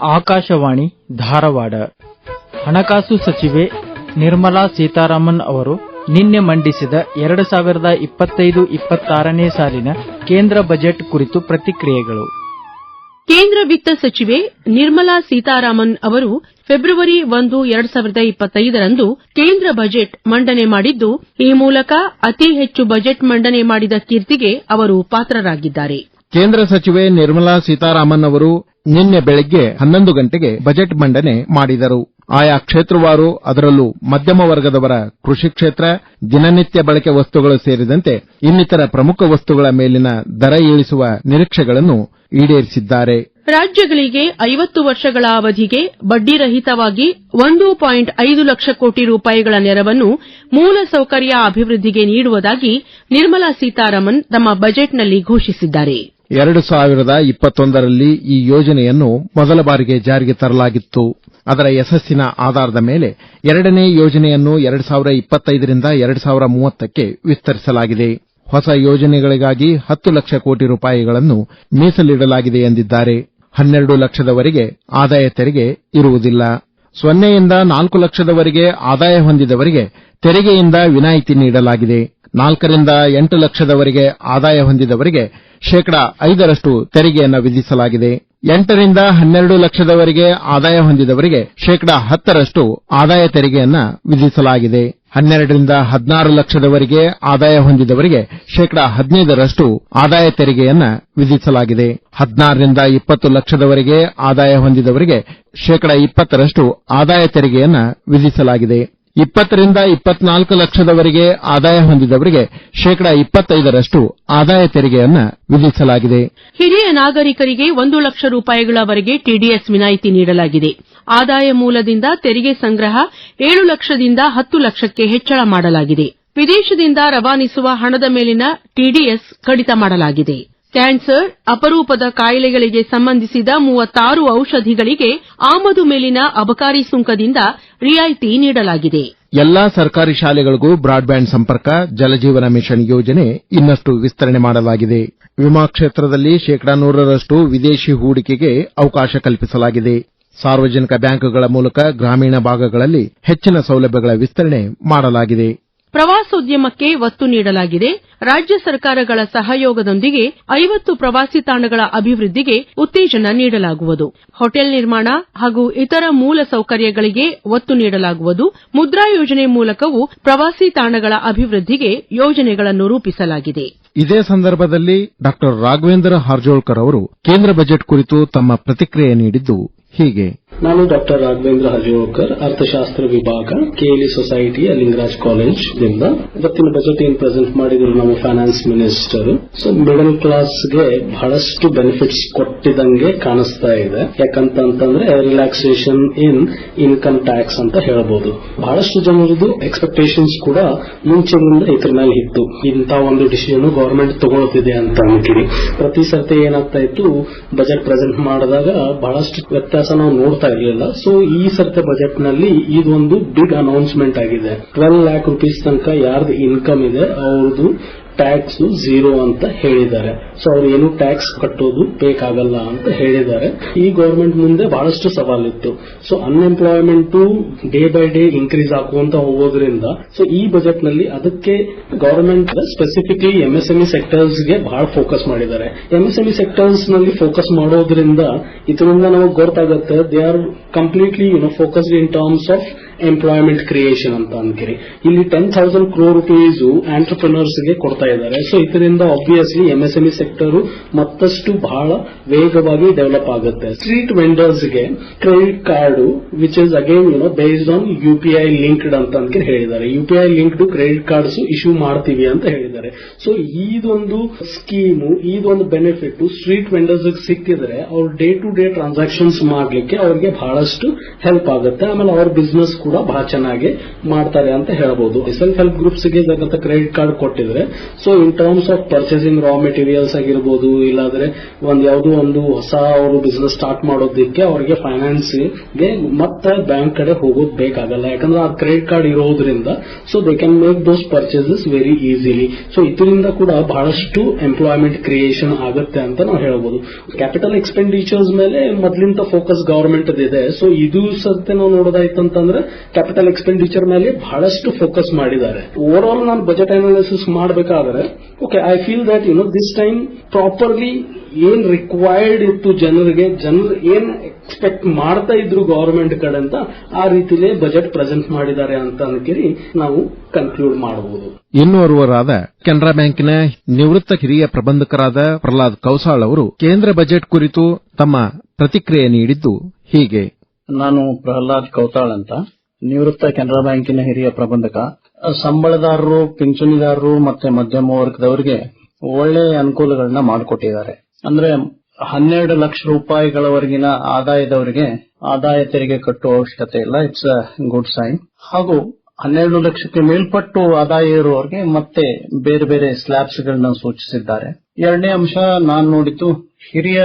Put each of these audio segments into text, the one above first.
ಆಕಾಶವಾಣಿ ಧಾರವಾಡ. ಹಣಕಾಸು ಸಚಿವೆ ನಿರ್ಮಲಾ ಸೀತಾರಾಮನ್ ಅವರು ನಿನ್ನೆ ಮಂಡಿಸಿದ ಎರಡು ಸಾವಿರದ ಇಪ್ಪತ್ತೈದು ಇಪ್ಪತ್ತಾರನೇ ಸಾಲಿನ ಕೇಂದ್ರ ಬಜೆಟ್ ಕುರಿತು ಪ್ರತಿಕ್ರಿಯೆಗಳು. ಕೇಂದ್ರ ವಿತ್ತ ಸಚಿವೆ ನಿರ್ಮಲಾ ಸೀತಾರಾಮನ್ ಅವರು ಫೆಬ್ರವರಿ ಒಂದು, ಎರಡು ಸಾವಿರದ ಇಪ್ಪತ್ತೈದರಂದು ಕೇಂದ್ರ ಬಜೆಟ್ ಮಂಡನೆ ಮಾಡಿದ್ದು, ಈ ಮೂಲಕ ಅತಿ ಹೆಚ್ಚು ಬಜೆಟ್ ಮಂಡನೆ ಮಾಡಿದ ಕೀರ್ತಿಗೆ ಅವರು ಪಾತ್ರರಾಗಿದ್ದಾರೆ. ಕೇಂದ್ರ ಸಚಿವೆ ನಿರ್ಮಲಾ ಸೀತಾರಾಮನ್ ಅವರು ನಿನ್ನೆ ಬೆಳಗ್ಗೆ ಹನ್ನೊಂದು ಗಂಟೆಗೆ ಬಜೆಟ್ ಮಂಡನೆ ಮಾಡಿದರು. ಆಯಾ ಕ್ಷೇತ್ರವಾರು ಅದರಲ್ಲೂ ಮಧ್ಯಮ ವರ್ಗದವರ ಕೃಷಿ ಕ್ಷೇತ್ರ, ದಿನನಿತ್ಯ ಬಳಕೆ ವಸ್ತುಗಳು ಸೇರಿದಂತೆ ಇನ್ನಿತರ ಪ್ರಮುಖ ವಸ್ತುಗಳ ಮೇಲಿನ ದರ ಇಳಿಸುವ ನಿರೀಕ್ಷೆಗಳನ್ನು ಈಡೇರಿಸಿದ್ದಾರೆ. ರಾಜ್ಯಗಳಿಗೆ ಐವತ್ತು ವರ್ಷಗಳ ಅವಧಿಗೆ ಬಡ್ಡಿರಹಿತವಾಗಿ ಒಂದು ಪಾಯಿಂಟ್ ಐದು ಲಕ್ಷ ಕೋಟಿ ರೂಪಾಯಿಗಳ ನೆರವನ್ನು ಮೂಲಸೌಕರ್ಯ ಅಭಿವೃದ್ಧಿಗೆ ನೀಡುವುದಾಗಿ ನಿರ್ಮಲಾ ಸೀತಾರಾಮನ್ ತಮ್ಮ ಬಜೆಟ್ನಲ್ಲಿ ಘೋಷಿಸಿದ್ದಾರೆ. ಎರಡು ಸಾವಿರದ ಇಪ್ಪತ್ತೊಂದರಲ್ಲಿ ಈ ಯೋಜನೆಯನ್ನು ಮೊದಲ ಬಾರಿಗೆ ಜಾರಿಗೆ ತರಲಾಗಿತ್ತು. ಅದರ ಯಶಸ್ಸಿನ ಆಧಾರದ ಮೇಲೆ ಎರಡನೇ ಯೋಜನೆಯನ್ನು ಎರಡು ಸಾವಿರ ಇಪ್ಪತ್ತೈದರಿಂದ ಎರಡು ಸಾವಿರ ಮೂವತ್ತಕ್ಕೆ ವಿಸ್ತರಿಸಲಾಗಿದೆ. ಹೊಸ ಯೋಜನೆಗಳಿಗಾಗಿ ಹತ್ತು ಲಕ್ಷ ಕೋಟಿ ರೂಪಾಯಿಗಳನ್ನು ಮೀಸಲಿಡಲಾಗಿದೆ ಎಂದಿದ್ದಾರೆ. ಹನ್ನೆರಡು ಲಕ್ಷದವರೆಗೆ ಆದಾಯ ತೆರಿಗೆ ಇರುವುದಿಲ್ಲ. ಸೊನ್ನೆಯಿಂದ ನಾಲ್ಕು ಲಕ್ಷದವರೆಗೆ ಆದಾಯ ಹೊಂದಿದವರಿಗೆ ತೆರಿಗೆಯಿಂದ ವಿನಾಯಿತಿ ನೀಡಲಾಗಿದೆ. ನಾಲ್ಕರಿಂದ ಎಂಟು ಲಕ್ಷದವರೆಗೆ ಆದಾಯ ಹೊಂದಿದವರಿಗೆ ಶೇಕಡ ಐದರಷ್ಟು ತೆರಿಗೆಯನ್ನು ವಿಧಿಸಲಾಗಿದೆ. ಎಂಟರಿಂದ ಹನ್ನೆರಡು ಲಕ್ಷದವರೆಗೆ ಆದಾಯ ಹೊಂದಿದವರಿಗೆ ಶೇಕಡ ಹತ್ತರಷ್ಟು ಆದಾಯ ತೆರಿಗೆಯನ್ನು ವಿಧಿಸಲಾಗಿದೆ. ಹನ್ನೆರಡರಿಂದ ಹದಿನಾರು ಲಕ್ಷದವರೆಗೆ ಆದಾಯ ಹೊಂದಿದವರಿಗೆ ಶೇಕಡ ಹದಿನೈದರಷ್ಟು ಆದಾಯ ತೆರಿಗೆಯನ್ನು ವಿಧಿಸಲಾಗಿದೆ. ಹದಿನಾರರಿಂದ ಇಪ್ಪತ್ತು ಲಕ್ಷದವರೆಗೆ ಆದಾಯ ಹೊಂದಿದವರಿಗೆ ಶೇಕಡ ಇಪ್ಪತ್ತರಷ್ಟು ಆದಾಯ ತೆರಿಗೆಯನ್ನು ವಿಧಿಸಲಾಗಿದೆ. ಇಪ್ಪತ್ತರಿಂದ ಇಪ್ಪತ್ನಾಲ್ಕು ಲಕ್ಷದವರೆಗೆ ಆದಾಯ ಹೊಂದಿದವರಿಗೆ ಶೇಕಡಾ ಇಪ್ಪತ್ತೈದರಷ್ಟು ಆದಾಯ ತೆರಿಗೆಯನ್ನು ವಿಧಿಸಲಾಗಿದೆ. ಹಿರಿಯ ನಾಗರಿಕರಿಗೆ ಒಂದು ಲಕ್ಷ ರೂಪಾಯಿಗಳವರೆಗೆ ಟಿಡಿಎಸ್ ವಿನಾಯಿತಿ ನೀಡಲಾಗಿದೆ. ಆದಾಯ ಮೂಲದಿಂದ ತೆರಿಗೆ ಸಂಗ್ರಹ ಏಳು ಲಕ್ಷದಿಂದ ಹತ್ತು ಲಕ್ಷಕ್ಕೆ ಹೆಚ್ಚಳ ಮಾಡಲಾಗಿದೆ. ವಿದೇಶದಿಂದ ರವಾನಿಸುವ ಹಣದ ಮೇಲಿನ ಟಿಡಿಎಸ್ ಕಡಿತ ಮಾಡಲಾಗಿದೆ. ಕ್ಯಾನ್ಸರ್, ಅಪರೂಪದ ಕಾಯಿಲೆಗಳಿಗೆ ಸಂಬಂಧಿಸಿದ ಮೂವತ್ತಾರು ಔಷಧಿಗಳಿಗೆ ಆಮದು ಮೇಲಿನ ಅಬಕಾರಿ ಸುಂಕದಿಂದ ರಿಯಾಯಿತಿ ನೀಡಲಾಗಿದೆ. ಎಲ್ಲಾ ಸರ್ಕಾರಿ ಶಾಲೆಗಳಿಗೂ ಬ್ರಾಡ್ಬ್ಯಾಂಡ್ ಸಂಪರ್ಕ, ಜಲಜೀವನ ಮಿಷನ್ ಯೋಜನೆ ಇನ್ನಷ್ಟು ವಿಸ್ತರಣೆ ಮಾಡಲಾಗಿದೆ. ವಿಮಾ ಕ್ಷೇತ್ರದಲ್ಲಿ ಶೇಕಡಾ ನೂರರಷ್ಟು ವಿದೇಶಿ ಹೂಡಿಕೆಗೆ ಅವಕಾಶ ಕಲ್ಪಿಸಲಾಗಿದೆ. ಸಾರ್ವಜನಿಕ ಬ್ಯಾಂಕುಗಳ ಮೂಲಕ ಗ್ರಾಮೀಣ ಭಾಗಗಳಲ್ಲಿ ಹೆಚ್ಚಿನ ಸೌಲಭ್ಯಗಳ ವಿಸ್ತರಣೆ ಮಾಡಲಾಗಿದೆ. ಪ್ರವಾಸೋದ್ಯಮಕ್ಕೆ ಒತ್ತು ನೀಡಲಾಗಿದೆ. ರಾಜ್ಯ ಸರ್ಕಾರಗಳ ಸಹಯೋಗದೊಂದಿಗೆ ಐವತ್ತು ಪ್ರವಾಸಿ ತಾಣಗಳ ಅಭಿವೃದ್ಧಿಗೆ ಉತ್ತೇಜನ ನೀಡಲಾಗುವುದು. ಹೋಟೆಲ್ ನಿರ್ಮಾಣ ಹಾಗೂ ಇತರ ಮೂಲ ಸೌಕರ್ಯಗಳಿಗೆ ಒತ್ತು ನೀಡಲಾಗುವುದು. ಮುದ್ರಾ ಯೋಜನೆ ಮೂಲಕವೂ ಪ್ರವಾಸಿ ತಾಣಗಳ ಅಭಿವೃದ್ಧಿಗೆ ಯೋಜನೆಗಳನ್ನು ರೂಪಿಸಲಾಗಿದೆ. ಇದೇ ಸಂದರ್ಭದಲ್ಲಿ ಡಾ. ರಾಘವೇಂದ್ರ ಹಾರ್ಜೋಳ್ಕರ್ ಅವರು ಕೇಂದ್ರ ಬಜೆಟ್ ಕುರಿತು ತಮ್ಮ ಪ್ರತಿಕ್ರಿಯೆ ನೀಡಿದ್ದು ಹೀಗೆ. ನಾನು ಡಾಕ್ಟರ್ ರಾಘವೇಂದ್ರ ಹರಿಯೋಳ್ಕರ್ ಅರ್ಥಶಾಸ್ತ್ರ ವಿಭಾಗ ಕೆಎಲ್ಇ ಸೊಸೈಟಿಯ ಲಿಂಗರಾಜ್ ಕಾಲೇಜ್ ದಿಂದ ಇವತ್ತಿನ ಬಜೆಟ್ ಏನ್ ಪ್ರೆಸೆಂಟ್ ಮಾಡಿದ್ರು ನಮ್ಮ ಫೈನಾನ್ಸ್ ಮಿನಿಸ್ಟರ್ ಸೊ ಮಿಡಲ್ ಕ್ಲಾಸ್ಗೆ ಬಹಳಷ್ಟು ಬೆನಿಫಿಟ್ಸ್ ಕೊಟ್ಟಿದಂಗೆ ಕಾಣಿಸ್ತಾ ಇದೆ. ಯಾಕಂತಂದ್ರೆ ರಿಲ್ಯಾಕ್ಸೇಷನ್ ಇನ್ ಇನ್ಕಮ್ ಟ್ಯಾಕ್ಸ್ ಅಂತ ಹೇಳಬಹುದು ಬಹಳಷ್ಟು ಜನರದು ಎಕ್ಸ್ಪೆಕ್ಟೇಷನ್ಸ್ ಕೂಡ ಮುಂಚೆಯಿಂದ ಇದ್ರ ಮೇಲೆ ಇತ್ತು. ಇಂತ ಒಂದು ಡಿಸಿಷನ್ ಗವರ್ಮೆಂಟ್ ತಗೊಳ್ತಿದೆ ಅಂತ ಅನ್ಕಿರಿ ಪ್ರತಿ ಸರ್ತಿ ಏನಾಗ್ತಾ ಇತ್ತು? ಬಜೆಟ್ ಪ್ರೆಸೆಂಟ್ ಮಾಡಿದಾಗ ಬಹಳಷ್ಟು ವ್ಯತ್ಯಾಸ ನಾವು ನೋಡ್ತಾ ಇರಲಿಲ್ಲ ಸೊ ಈ ಸರ್ತಿ ಬಜೆಟ್ನಲ್ಲಿ ಇದೊಂದು ಬಿಗ್ ಅನೌನ್ಸ್ಮೆಂಟ್ ಆಗಿದೆ. ಟ್ವೆಲ್ ಲ್ಯಾಕ್ ರುಪೀಸ್ ತನಕ ಯಾರ್ದು ಇನ್ಕಮ್ ಇದೆ, ಅವ್ರದ್ದು ಟ್ಯಾಕ್ಸ್ ಝೀರೋ ಅಂತ ಹೇಳಿದ್ದಾರೆ. ಸೊ ಅವ್ರು ಏನು ಟ್ಯಾಕ್ಸ್ ಕಟ್ಟೋದು ಬೇಕಾಗಲ್ಲ ಅಂತ ಹೇಳಿದ್ದಾರೆ. ಈ ಗೌರ್ಮೆಂಟ್ ಮುಂದೆ ಬಹಳಷ್ಟು ಸವಾಲಿತ್ತು. So unemployment day by day increase ಆಗುವಂತ ಹೋಗೋದ್ರಿಂದ ಸೊ ಈ ಬಜೆಟ್ನಲ್ಲಿ ಅದಕ್ಕೆ ಗವರ್ಮೆಂಟ್ ಸ್ಪೆಸಿಫಿಕ್ಲಿ ಎಂಎಸ್ಎಂಇ ಸೆಕ್ಟರ್ಸ್ಗೆ ಬಹಳ ಫೋಕಸ್ ಮಾಡಿದ್ದಾರೆ. ಎಂಎಸ್ಎಂಇ ಸೆಕ್ಟರ್ಸ್ನಲ್ಲಿ ಫೋಕಸ್ ಮಾಡೋದ್ರಿಂದ ಇದರಿಂದ ನಮಗೆ ಗೊತ್ತಾಗುತ್ತೆ they are completely you know focused in terms of employment creation ಅಂತ ಅನ್ಕಿರಿ ಇಲ್ಲಿ ಟೆನ್ ಥೌಸಂಡ್ ಕ್ರೋ ರುಪೀಸ್ ಆಂಟರ್ಪ್ರಿನರ್ಸ್ಗೆ ಕೊಡ್ತಾ ಇದ್ದಾರೆ. ಸೊ ಇದರಿಂದ ಆಬ್ವಿಯಸ್ಲಿ ಎಂಎಸ್ಎಂಇ ಸೆಕ್ಟರ್ ಮತ್ತಷ್ಟು ಬಹಳ ವೇಗವಾಗಿ ಡೆವಲಪ್ ಆಗುತ್ತೆ. Street ವೆಂಡರ್ಸ್ಗೆ credit card which is again you know based on UPI linked ಅಂತ ಹೇಳಿದ್ದಾರೆ. UPI linked credit cards issue ಮಾಡ್ತೀವಿ ಅಂತ ಹೇಳಿದ್ದಾರೆ. ಸೊ ಇದೊಂದು ಸ್ಕೀಮ್ ಇದೊಂದು ಬೆನಿಫಿಟ್ ಸ್ಟ್ರೀಟ್ ವೆಂಡರ್ಸ್ ಸಿಕ್ಕಿದ್ರೆ ಅವ್ರ ಡೇ ಟು ಡೇ ಟ್ರಾನ್ಸಾಕ್ಷನ್ಸ್ ಮಾಡ್ಲಿಕ್ಕೆ ಅವ್ರಿಗೆ ಬಹಳಷ್ಟು ಹೆಲ್ಪ್ ಆಗುತ್ತೆ. ಆಮೇಲೆ ಅವ್ರ ಬಿಸ್ನೆಸ್ ಕೂಡ ಬಹಳ ಚೆನ್ನಾಗಿ ಮಾಡ್ತಾರೆ ಅಂತ ಹೇಳ್ಬೋದು. ಸೆಲ್ಫ್ ಹೆಲ್ಪ್ ಗ್ರೂಪ್ಸ್ಗೆ ಜಗತ್ತ ಕ್ರೆಡಿಟ್ ಕಾರ್ಡ್ ಕೊಟ್ಟಿದ್ರೆ so in terms of purchasing raw materials ಆಗಿರ್ಬೋದು, ಇಲ್ಲಾಂದ್ರೆ ಒಂದ್ ಯಾವುದೋ ಒಂದು ಹೊಸ ಅವರು ಬಿಸ್ನೆಸ್ ಸ್ಟಾರ್ಟ್ ಮಾಡೋದಕ್ಕೆ ಅವರಿಗೆ ಫೈನಾನ್ಸ್ಗೆ ಮತ್ತೆ ಬ್ಯಾಂಕ್ ಕಡೆ ಹೋಗೋದು ಬೇಕಾಗಲ್ಲ. ಯಾಕಂದ್ರೆ ಆ ಕ್ರೆಡಿಟ್ ಕಾರ್ಡ್ ಇರೋದ್ರಿಂದ so they can make those purchases very easily so ಇದರಿಂದ ಕೂಡ ಬಹಳಷ್ಟು ಎಂಪ್ಲಾಯ್ಮೆಂಟ್ ಕ್ರಿಯೇಷನ್ ಆಗುತ್ತೆ ಅಂತ ನಾವು ಹೇಳ್ಬೋದು. ಕ್ಯಾಪಿಟಲ್ ಎಕ್ಸ್ಪೆಂಡಿಚರ್ಸ್ ಮೇಲೆ ಮೊದಲಿಂದ ಫೋಕಸ್ ಗವರ್ಮೆಂಟ್ ಇದೆ. ಸೊ ಇದು ಸತ್ಯ ನಾವು ನೋಡೋದಾಯ್ತು ಅಂತಂದ್ರೆ ಕ್ಯಾಪಿಟಲ್ ಎಕ್ಸ್ಪೆಂಡಿಚರ್ ಮೇಲೆ ಬಹಳಷ್ಟು ಫೋಕಸ್ ಮಾಡಿದ್ದಾರೆ. ಓವರ್ ಆಲ್ ನಾನು ಬಜೆಟ್ ಅನಾಲಿಸಿಸ್ ಮಾಡಬೇಕಾದ್ರೆ okay I feel that you know this time properly ಏನ್ ರಿಕ್ವೈರ್ಡ್ ಇತ್ತು ಜನರಿಗೆ ಜನರು ಏನ್ ಎಕ್ಸ್ಪೆಕ್ಟ್ ಮಾಡ್ತಾ ಇದ್ರು ಗವರ್ಮೆಂಟ್ ಕಡೆ ಅಂತ ಆ ರೀತಿಲೇ ಬಜೆಟ್ ಪ್ರೆಸೆಂಟ್ ಮಾಡಿದ್ದಾರೆ ಅಂತ ಅನ್ಕೇಳಿ ನಾವು ಕನ್ಕ್ಲೂಡ್ ಮಾಡಬಹುದು ಇನ್ನೋರ್ವರಾದ ಕೆನರಾ ಬ್ಯಾಂಕಿನ ನಿವೃತ್ತ ಹಿರಿಯ ಪ್ರಬಂಧಕರಾದ ಪ್ರಹ್ಲಾದ್ ಕೌಸಾಳ್ ಅವರು ಕೇಂದ್ರ ಬಜೆಟ್ ಕುರಿತು ತಮ್ಮ ಪ್ರತಿಕ್ರಿಯೆ ನೀಡಿದ್ದು ಹೀಗೆ. ನಾನು ಪ್ರಹ್ಲಾದ್ ಕೌತಾಳ್ ಅಂತ. ನಿವೃತ್ತ ಕೆನರಾ ಬ್ಯಾಂಕಿನ ಹಿರಿಯ ಪ್ರಬಂಧಕ, ಸಂಬಳದಾರರು, ಪಿಂಚಣಿದಾರರು ಮತ್ತೆ ಮಧ್ಯಮ ವರ್ಗದವರಿಗೆ ಒಳ್ಳೆ ಅನುಕೂಲಗಳನ್ನ ಮಾಡಿಕೊಟ್ಟಿದ್ದಾರೆ. ಅಂದ್ರೆ ಹನ್ನೆರಡು ಲಕ್ಷ ರೂಪಾಯಿಗಳವರೆಗಿನ ಆದಾಯದವರಿಗೆ ಆದಾಯ ತೆರಿಗೆ ಕಟ್ಟುವ ಅವಶ್ಯಕತೆ ಇಲ್ಲ. ಇಟ್ಸ್ ಅ ಗುಡ್ ಸೈನ್ ಹಾಗೂ ಹನ್ನೆರಡು ಲಕ್ಷಕ್ಕೆ ಮೇಲ್ಪಟ್ಟು ಆದಾಯ ಇರುವವರಿಗೆ ಮತ್ತೆ ಬೇರೆ ಬೇರೆ ಸ್ಲ್ಯಾಬ್ಸ್ ಗಳನ್ನ ಸೂಚಿಸಿದ್ದಾರೆ. ಎರಡನೇ ಅಂಶ ನಾನು ನೋಡಿದ್ದು ಹಿರಿಯ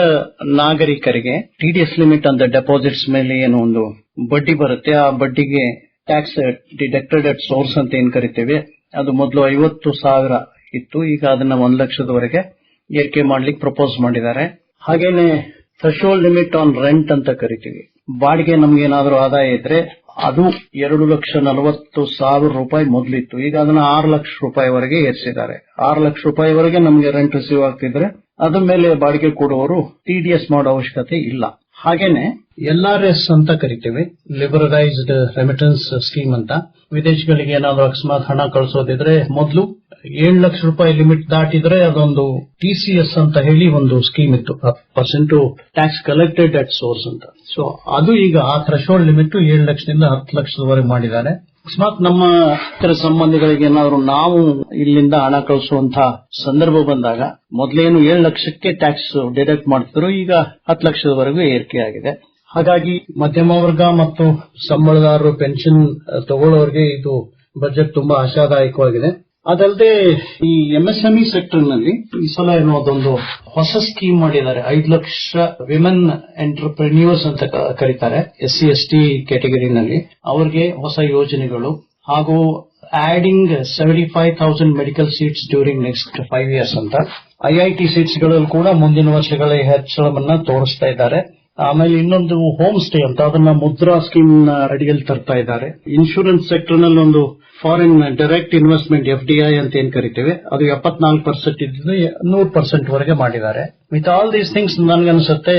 ನಾಗರಿಕರಿಗೆ ಟಿಡಿಎಸ್ ಲಿಮಿಟ್ ಅಂತ ಡೆಪಾಸಿಟ್ಸ್ ಮೇಲೆ ಏನೋ ಒಂದು ಬಡ್ಡಿ ಬರುತ್ತೆ. ಆ ಬಡ್ಡಿಗೆ ಟ್ಯಾಕ್ಸ್ ಡಿಡಕ್ಟೆಡ್ ಅಟ್ ಸೋರ್ಸ್ ಅಂತ ಏನ್ ಕರಿತೇವೆ? ಅದು ಮೊದಲು ಐವತ್ತು ಸಾವಿರ ಇತ್ತು. ಈಗ ಅದನ್ನ ಒಂದ್ ಲಕ್ಷದವರೆಗೆ ಏರಿಕೆ ಮಾಡ್ಲಿಕ್ಕೆ ಪ್ರಪೋಸ್ ಮಾಡಿದ್ದಾರೆ. ಹಾಗೇನೆ ಥ್ರೆಶೋಲ್ಡ್ ಲಿಮಿಟ್ ಆನ್ ರೆಂಟ್ ಅಂತ ಕರಿತೀವಿ. ಬಾಡಿಗೆ ನಮ್ಗೆ ಏನಾದರೂ ಆದಾಯ ಇದ್ರೆ ಅದು ಎರಡು ಲಕ್ಷ ನಲವತ್ತು ಸಾವಿರ ರೂಪಾಯಿ ಮೊದಲಿತ್ತು. ಈಗ ಅದನ್ನ ಆರು ಲಕ್ಷ ರೂಪಾಯಿವರೆಗೆ ಏರಿಸಿದ್ದಾರೆ. ಆರು ಲಕ್ಷ ರೂಪಾಯಿವರೆಗೆ ನಮಗೆ ರೆಂಟ್ ರಿಸೀವ್ ಆಗ್ತಿದ್ರೆ ಅದ್ರ ಮೇಲೆ ಬಾಡಿಗೆ ಕೊಡುವವರು ಟಿಡಿಎಸ್ ಮಾಡೋ ಅವಶ್ಯಕತೆ ಇಲ್ಲ. ಹಾಗೇನೆ ಎಲ್ ಆರ್ ಎಸ್ ಅಂತ ಕರಿತೀವಿ ಲಿಬರಲೈಸ್ಡ್ ರೆಮಿಟೆನ್ಸ್ ಸ್ಕೀಮ್ ಅಂತ. ವಿದೇಶಗಳಿಗೆ ಏನಾದ್ರು ಅಕಸ್ಮಾತ್ ಹಣ ಕಳಿಸೋದಿದ್ರೆ ಮೊದಲು ಏಳು ಲಕ್ಷ ರೂಪಾಯಿ ಲಿಮಿಟ್ ದಾಟಿದ್ರೆ ಅದೊಂದು ಟಿಸಿಎಸ್ ಅಂತ ಹೇಳಿ ಒಂದು ಸ್ಕೀಮ್ ಇತ್ತು. Percent tax collected at source ಅಂತ. ಸೊ ಅದು ಈಗ ಆ ಥ್ರೆಶೋಲ್ಡ್ ಲಿಮಿಟ್ ಏಳು ಲಕ್ಷದಿಂದ ಹತ್ತು ಲಕ್ಷದವರೆಗೆ ಮಾಡಿದ್ದಾರೆ. ಅಕಸ್ಮಾತ್ ನಮ್ಮ ಇತರ ಸಂಬಂಧಿಗಳಿಗೆ ಏನಾದ್ರು ನಾವು ಇಲ್ಲಿಂದ ಹಣ ಕಳಿಸುವಂತಹ ಸಂದರ್ಭ ಬಂದಾಗ ಮೊದಲೇನು ಏಳು ಲಕ್ಷಕ್ಕೆ ಟ್ಯಾಕ್ಸ್ ಡಿಡಕ್ಟ್ ಮಾಡ್ತಿದ್ರು, ಈಗ ಹತ್ತು ಲಕ್ಷದವರೆಗೂ ಏರಿಕೆ ಆಗಿದೆ. ಹಾಗಾಗಿ ಮಧ್ಯಮ ವರ್ಗ ಮತ್ತು ಸಂಬಳದಾರರು ಪೆನ್ಷನ್ ತಗೊಳ್ಳೋರಿಗೆ ಇದು ಬಜೆಟ್ ತುಂಬಾ ಆಶಾದಾಯಕವಾಗಿದೆ. ಅದಲ್ಲದೆ ಈ ಎಂಎಸ್ಎಂಇ ಸೆಕ್ಟರ್ನಲ್ಲಿ ಈ ಸಲ ಏನೋ ಅದೊಂದು ಹೊಸ ಸ್ಕೀಮ್ ಮಾಡಿದ್ದಾರೆ. ಐದು ಲಕ್ಷ ವಿಮೆನ್ ಎಂಟರ್ಪ್ರೆನ್ಯೂರ್ಸ್ ಅಂತ ಕರೀತಾರೆ ಎಸ್ ಸಿ ಎಸ್ ಟಿ ಕ್ಯಾಟಗರಿನಲ್ಲಿ ಅವರಿಗೆ ಹೊಸ ಯೋಜನೆಗಳು ಹಾಗೂ adding seventy five thousand medical seats during next five years ಅಂತ ಐಐಟಿ ಸೀಟ್ಸ್ಗಳಲ್ಲಿ ಕೂಡ ಮುಂದಿನ ವರ್ಷಗಳ ಹೆಚ್ಚಳವನ್ನ ತೋರಿಸ್ತಾ ಇದ್ದಾರೆ. ಆಮೇಲೆ ಇನ್ನೊಂದು ಹೋಮ್ ಸ್ಟೇ ಅಂತ, ಅದನ್ನ ಮುದ್ರಾ ಸ್ಕೀಮ್ ಅಡಿಯಲ್ಲಿ ತರ್ತಾ ಇದ್ದಾರೆ. ಇನ್ಶೂರೆನ್ಸ್ ಸೆಕ್ಟರ್ನಲ್ಲಿ ಒಂದು foreign direct investment F D I ಅಂತ ಏನ್ ಕರಿತೇವೆ ಅದು ಎಪ್ಪತ್ನಾಲ್ಕು ಪರ್ಸೆಂಟ್ ಇದ್ದು ನೂರು ಪರ್ಸೆಂಟ್ ವರೆಗೆ ಮಾಡಿದ್ದಾರೆ. ವಿತ್ ಆಲ್ ದೀಸ್ ಥಿಂಗ್ಸ್ ನನಗನ್ಸುತ್ತೆ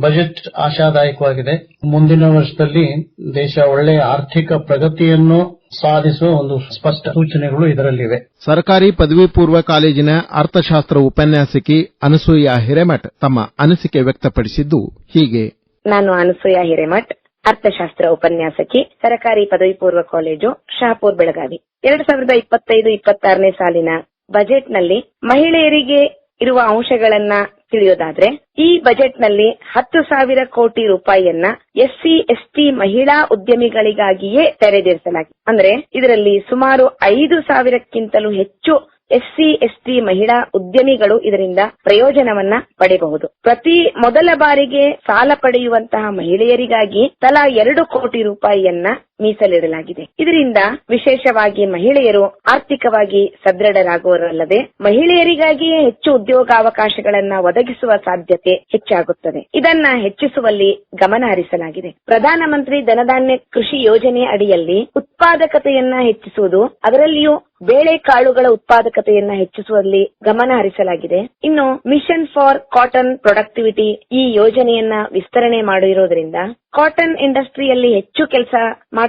ಬಜೆಟ್ ಆಶಾದಾಯಕವಾಗಿದೆ. ಮುಂದಿನ ವರ್ಷದಲ್ಲಿ ದೇಶ ಒಳ್ಳೆಯ ಆರ್ಥಿಕ ಪ್ರಗತಿಯನ್ನು ಸಾಧಿಸುವ ಒಂದು ಸ್ಪಷ್ಟ ಸೂಚನೆಗಳು ಇದರಲ್ಲಿವೆ. ಸರ್ಕಾರಿ ಪದವಿ ಪೂರ್ವ ಕಾಲೇಜಿನ ಅರ್ಥಶಾಸ್ತ್ರ ಉಪನ್ಯಾಸಕಿ ಅನಸೂಯ ಹಿರೇಮಠ್ ತಮ್ಮ ಅನಿಸಿಕೆ ವ್ಯಕ್ತಪಡಿಸಿದ್ದು ಹೀಗೆ. ನಾನು ಅನಸೂಯ ಹಿರೇಮಠ್. ಅರ್ಥಶಾಸ್ತ್ರ ಉಪನ್ಯಾಸಕಿ, ಸರಕಾರಿ ಪದವಿ ಪೂರ್ವ ಕಾಲೇಜು, ಶಹಾಪುರ್, ಬೆಳಗಾವಿ. ಎರಡ್ ಸಾವಿರದ ಇಪ್ಪತ್ತೈದು, ಇಪ್ಪತ್ತಾರನೇ ಸಾಲಿನ ಬಜೆಟ್ನಲ್ಲಿ ಮಹಿಳೆಯರಿಗೆ ಇರುವ ಅಂಶಗಳನ್ನ ತಿಳಿಯೋದಾದ್ರೆ, ಈ ಬಜೆಟ್ನಲ್ಲಿ ಹತ್ತು ಸಾವಿರ ಕೋಟಿ ರೂಪಾಯಿಯನ್ನ ಎಸ್ಸಿ, ಎಸ್ಟಿ ಮಹಿಳಾ ಉದ್ಯಮಿಗಳಿಗಾಗಿಯೇ ತೆರೆದಿರಿಸಲಾಗಿದೆ ಅಂದ್ರೆ ಇದರಲ್ಲಿ ಸುಮಾರು ಐದು ಸಾವಿರಕ್ಕಿಂತಲೂ ಹೆಚ್ಚು ಎಸ್ಸಿ, ಎಸ್ಟಿ ಮಹಿಳಾ ಉದ್ಯಮಿಗಳು ಇದರಿಂದ ಪ್ರಯೋಜನವನ್ನ ಪಡೆಯಬಹುದು ಪ್ರತಿ ಮೊದಲ ಬಾರಿಗೆ ಸಾಲ ಪಡೆಯುವಂತಹ ಮಹಿಳೆಯರಿಗಾಗಿ ತಲಾ ಎರಡು ಕೋಟಿ ರೂಪಾಯಿಯನ್ನ ಮೀಸಲಿಡಲಾಗಿದೆ. ಇದರಿಂದ ವಿಶೇಷವಾಗಿ ಮಹಿಳೆಯರು ಆರ್ಥಿಕವಾಗಿ ಸದೃಢರಾಗುವರಲ್ಲದೆ ಮಹಿಳೆಯರಿಗಾಗಿಯೇ ಹೆಚ್ಚು ಉದ್ಯೋಗಾವಕಾಶಗಳನ್ನು ಒದಗಿಸುವ ಸಾಧ್ಯತೆ ಹೆಚ್ಚಾಗುತ್ತದೆ. ಇದನ್ನ ಹೆಚ್ಚಿಸುವಲ್ಲಿ ಗಮನ ಹರಿಸಲಾಗಿದೆ. ಪ್ರಧಾನಮಂತ್ರಿ ಧನಧಾನ್ಯ ಕೃಷಿ ಯೋಜನೆ ಅಡಿಯಲ್ಲಿ ಉತ್ಪಾದಕತೆಯನ್ನ ಹೆಚ್ಚಿಸುವುದು, ಅದರಲ್ಲಿಯೂ ಬೇಳೆಕಾಳುಗಳ ಉತ್ಪಾದಕತೆಯನ್ನ ಹೆಚ್ಚಿಸುವಲ್ಲಿ ಗಮನ ಹರಿಸಲಾಗಿದೆ. ಇನ್ನು ಮಿಷನ್ ಫಾರ್ ಕಾಟನ್ ಪ್ರೊಡಕ್ಟಿವಿಟಿ ಈ ಯೋಜನೆಯನ್ನ ವಿಸ್ತರಣೆ ಮಾಡಿರೋದ್ರಿಂದ ಕಾಟನ್ ಇಂಡಸ್ಟ್ರಿಯಲ್ಲಿ ಹೆಚ್ಚು ಕೆಲಸ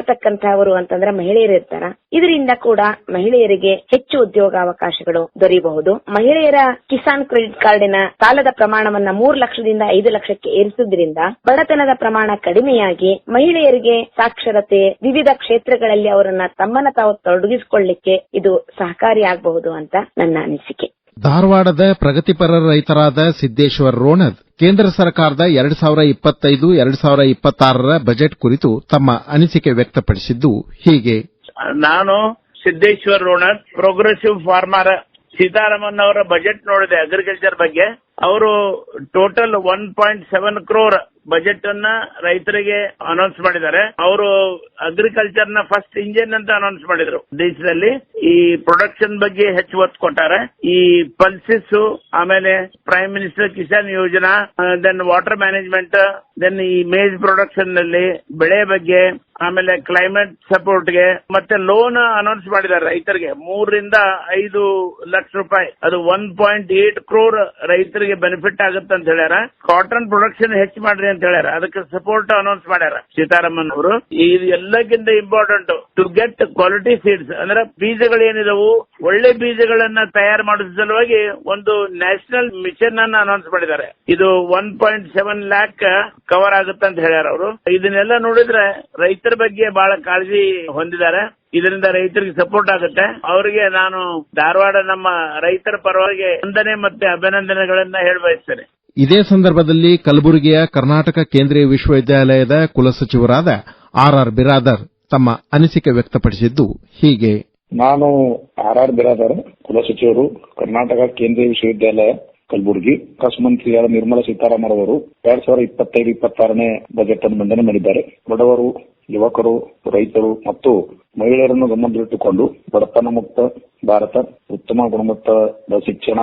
ಮಾಡ್ತಕ್ಕಂತಹವರು ಅಂತಂದ್ರೆ ಮಹಿಳೆಯರು ಇರ್ತಾರ. ಇದರಿಂದ ಕೂಡ ಮಹಿಳೆಯರಿಗೆ ಹೆಚ್ಚು ಉದ್ಯೋಗಾವಕಾಶಗಳು ದೊರೆಯಬಹುದು ಮಹಿಳೆಯರ ಕಿಸಾನ್ ಕ್ರೆಡಿಟ್ ಕಾರ್ಡಿನ ಸಾಲದ ಪ್ರಮಾಣವನ್ನ ಮೂರು ಲಕ್ಷದಿಂದ ಐದು ಲಕ್ಷಕ್ಕೆ ಏರಿಸುವುದರಿಂದ ಬಡತನದ ಪ್ರಮಾಣ ಕಡಿಮೆಯಾಗಿ ಮಹಿಳೆಯರಿಗೆ ಸಾಕ್ಷರತೆ ವಿವಿಧ ಕ್ಷೇತ್ರಗಳಲ್ಲಿ ಅವರನ್ನ ತಮ್ಮನ್ನ ತಾವು ತೊಡಗಿಸಿಕೊಳ್ಳಿಕ್ಕೆ ಇದು ಸಹಕಾರಿಯಾಗಬಹುದು ಅಂತ ನನ್ನ ಅನಿಸಿಕೆ. ಧಾರವಾಡದ ಪ್ರಗತಿಪರ ರೈತರಾದ ಸಿದ್ದೇಶ್ವರ್ ರೋಣದ್ ಕೇಂದ್ರ ಸರ್ಕಾರದ ಎರಡು ಸಾವಿರ ಇಪ್ಪತ್ತೈದು, ಎರಡು ಸಾವಿರ ಇಪ್ಪತ್ತಾರರ ಬಜೆಟ್ ಕುರಿತು ತಮ್ಮ ಅನಿಸಿಕೆ ವ್ಯಕ್ತಪಡಿಸಿದ್ದು ಹೀಗೆ. ನಾನು ಸಿದ್ದೇಶ್ವರ್ ರೋಣದ್ ಪ್ರೋಗ್ರೆಸಿವ್ ಫಾರ್ಮರ್ ಸೀತಾರಾಮನ್ ಅವರ ಬಜೆಟ್ ನೋಡಿದೆ ಅಗ್ರಿಕಲ್ಚರ್ ಬಗ್ಗೆ. ಅವರು total one point seven crore budget ಅನ್ನ ರೈತರಿಗೆ ಅನೌನ್ಸ್ ಮಾಡಿದ್ದಾರೆ. ಅವರು ಅಗ್ರಿಕಲ್ಚರ್ನ ಫಸ್ಟ್ ಇಂಜಿನ್ ಅಂತ ಅನೌನ್ಸ್ ಮಾಡಿದ್ರು. ದೇಶದಲ್ಲಿ ಈ ಪ್ರೊಡಕ್ಷನ್ ಬಗ್ಗೆ ಹೆಚ್ಚು ಒತ್ತು ಕೊಟ್ಟಾರೆ. ಈ ಪಲ್ಸಿಸ್ ಆಮೇಲೆ ಪ್ರೈಮ್ ಮಿನಿಸ್ಟರ್ ಕಿಸಾನ್ ಯೋಜನಾ ದೆನ್ ವಾಟರ್ ಮ್ಯಾನೇಜ್ಮೆಂಟ್ ದೆನ್ ಈ ಮೇಜ್ ಪ್ರೊಡಕ್ಷನ್ನಲ್ಲಿ ಬೆಳೆ ಬಗ್ಗೆ, ಆಮೇಲೆ ಕ್ಲೈಮೇಟ್ ಸಪೋರ್ಟ್ಗೆ, ಮತ್ತೆ ಲೋನ್ ಅನೌನ್ಸ್ ಮಾಡಿದ್ದಾರೆ ರೈತರಿಗೆ. ಮೂರರಿಂದ ಐದು ಲಕ್ಷ ರೂಪಾಯಿ. ಅದು ಒನ್ ಪಾಯಿಂಟ್ ಏಟ್ ಕ್ರೋರ್ ರೈತರಿಗೆ ಬೆನಿಫಿಟ್ ಆಗುತ್ತೆ ಅಂತ ಹೇಳ್ಯಾರ. ಕಾಟನ್ ಪ್ರೊಡಕ್ಷನ್ ಹೆಚ್ಚು ಮಾಡ್ರಿ ಅಂತ ಹೇಳ್ಯಾರ. ಅದಕ್ಕೆ ಸಪೋರ್ಟ್ ಅನೌನ್ಸ್ ಮಾಡ್ಯಾರ ಸೀತಾರಾಮನ್ ಅವರು ಇದು ಎಲ್ಲಕ್ಕಿಂತ important to get quality seeds ಅಂದ್ರೆ ಬೀಜಗಳು ಏನಿದವು, ಒಳ್ಳೆ ಬೀಜಗಳನ್ನ ತಯಾರು ಮಾಡುವ ಸಲುವಾಗಿ ಒಂದು ನ್ಯಾಷನಲ್ ಮಿಷನ್ ಅನ್ನ ಅನೌನ್ಸ್ ಮಾಡಿದ್ದಾರೆ. ಇದು one point seven lakh cover ಆಗುತ್ತೆ ಅಂತ ಹೇಳ್ಯಾರ ಅವರು. ಇದನ್ನೆಲ್ಲ ನೋಡಿದ್ರೆ ರೈತರ ಬಗ್ಗೆ ಬಹಳ ಕಾಳಜಿ ಹೊಂದಿದ್ದಾರೆ. ಇದರಿಂದ ರೈತರಿಗೆ ಸಪೋರ್ಟ್ ಆಗುತ್ತೆ. ಅವರಿಗೆ ನಾನು ಧಾರವಾಡ ನಮ್ಮ ರೈತರ ಪರವಾಗಿ ವಂದನೆ ಮತ್ತೆ ಅಭಿನಂದನೆಗಳನ್ನ ಹೇಳಬಯಸ್ತೇನೆ. ಇದೇ ಸಂದರ್ಭದಲ್ಲಿ ಕಲಬುರಗಿಯ ಕರ್ನಾಟಕ ಕೇಂದ್ರೀಯ ವಿಶ್ವವಿದ್ಯಾಲಯದ ಕುಲಸಚಿವರಾದ ಆರ್ ಆರ್ ಬಿರಾದರ್ ತಮ್ಮ ಅನಿಸಿಕೆ ವ್ಯಕ್ತಪಡಿಸಿದ್ದು ಹೀಗೆ. ನಾನು ಆರ್ ಆರ್ ಬಿರಾದರ್ ಕುಲಸಚಿವರು ಕರ್ನಾಟಕ ಕೇಂದ್ರೀಯ ವಿಶ್ವವಿದ್ಯಾಲಯ ಕಲಬುರಗಿ. ಹಣಕಾಸು ಮಂತ್ರಿಯಾದ ನಿರ್ಮಲಾ ಸೀತಾರಾಮನ್ ಅವರು ಎರಡ್ ಸಾವಿರದ ಇಪ್ಪತ್ತೈದು, ಇಪ್ಪತ್ತಾರನೇ ಬಜೆಟ್ ಅನ್ನು ಮಂಡನೆ ಮಾಡಿದ್ದಾರೆ. ಬಡವರು, ಯುವಕರು, ರೈತರು ಮತ್ತು ಮಹಿಳೆಯರನ್ನು ಗಮನದಲ್ಲಿಟ್ಟುಕೊಂಡು ಬಡತನ ಮುಕ್ತ ಭಾರತ, ಉತ್ತಮ ಗುಣಮಟ್ಟದ ಶಿಕ್ಷಣ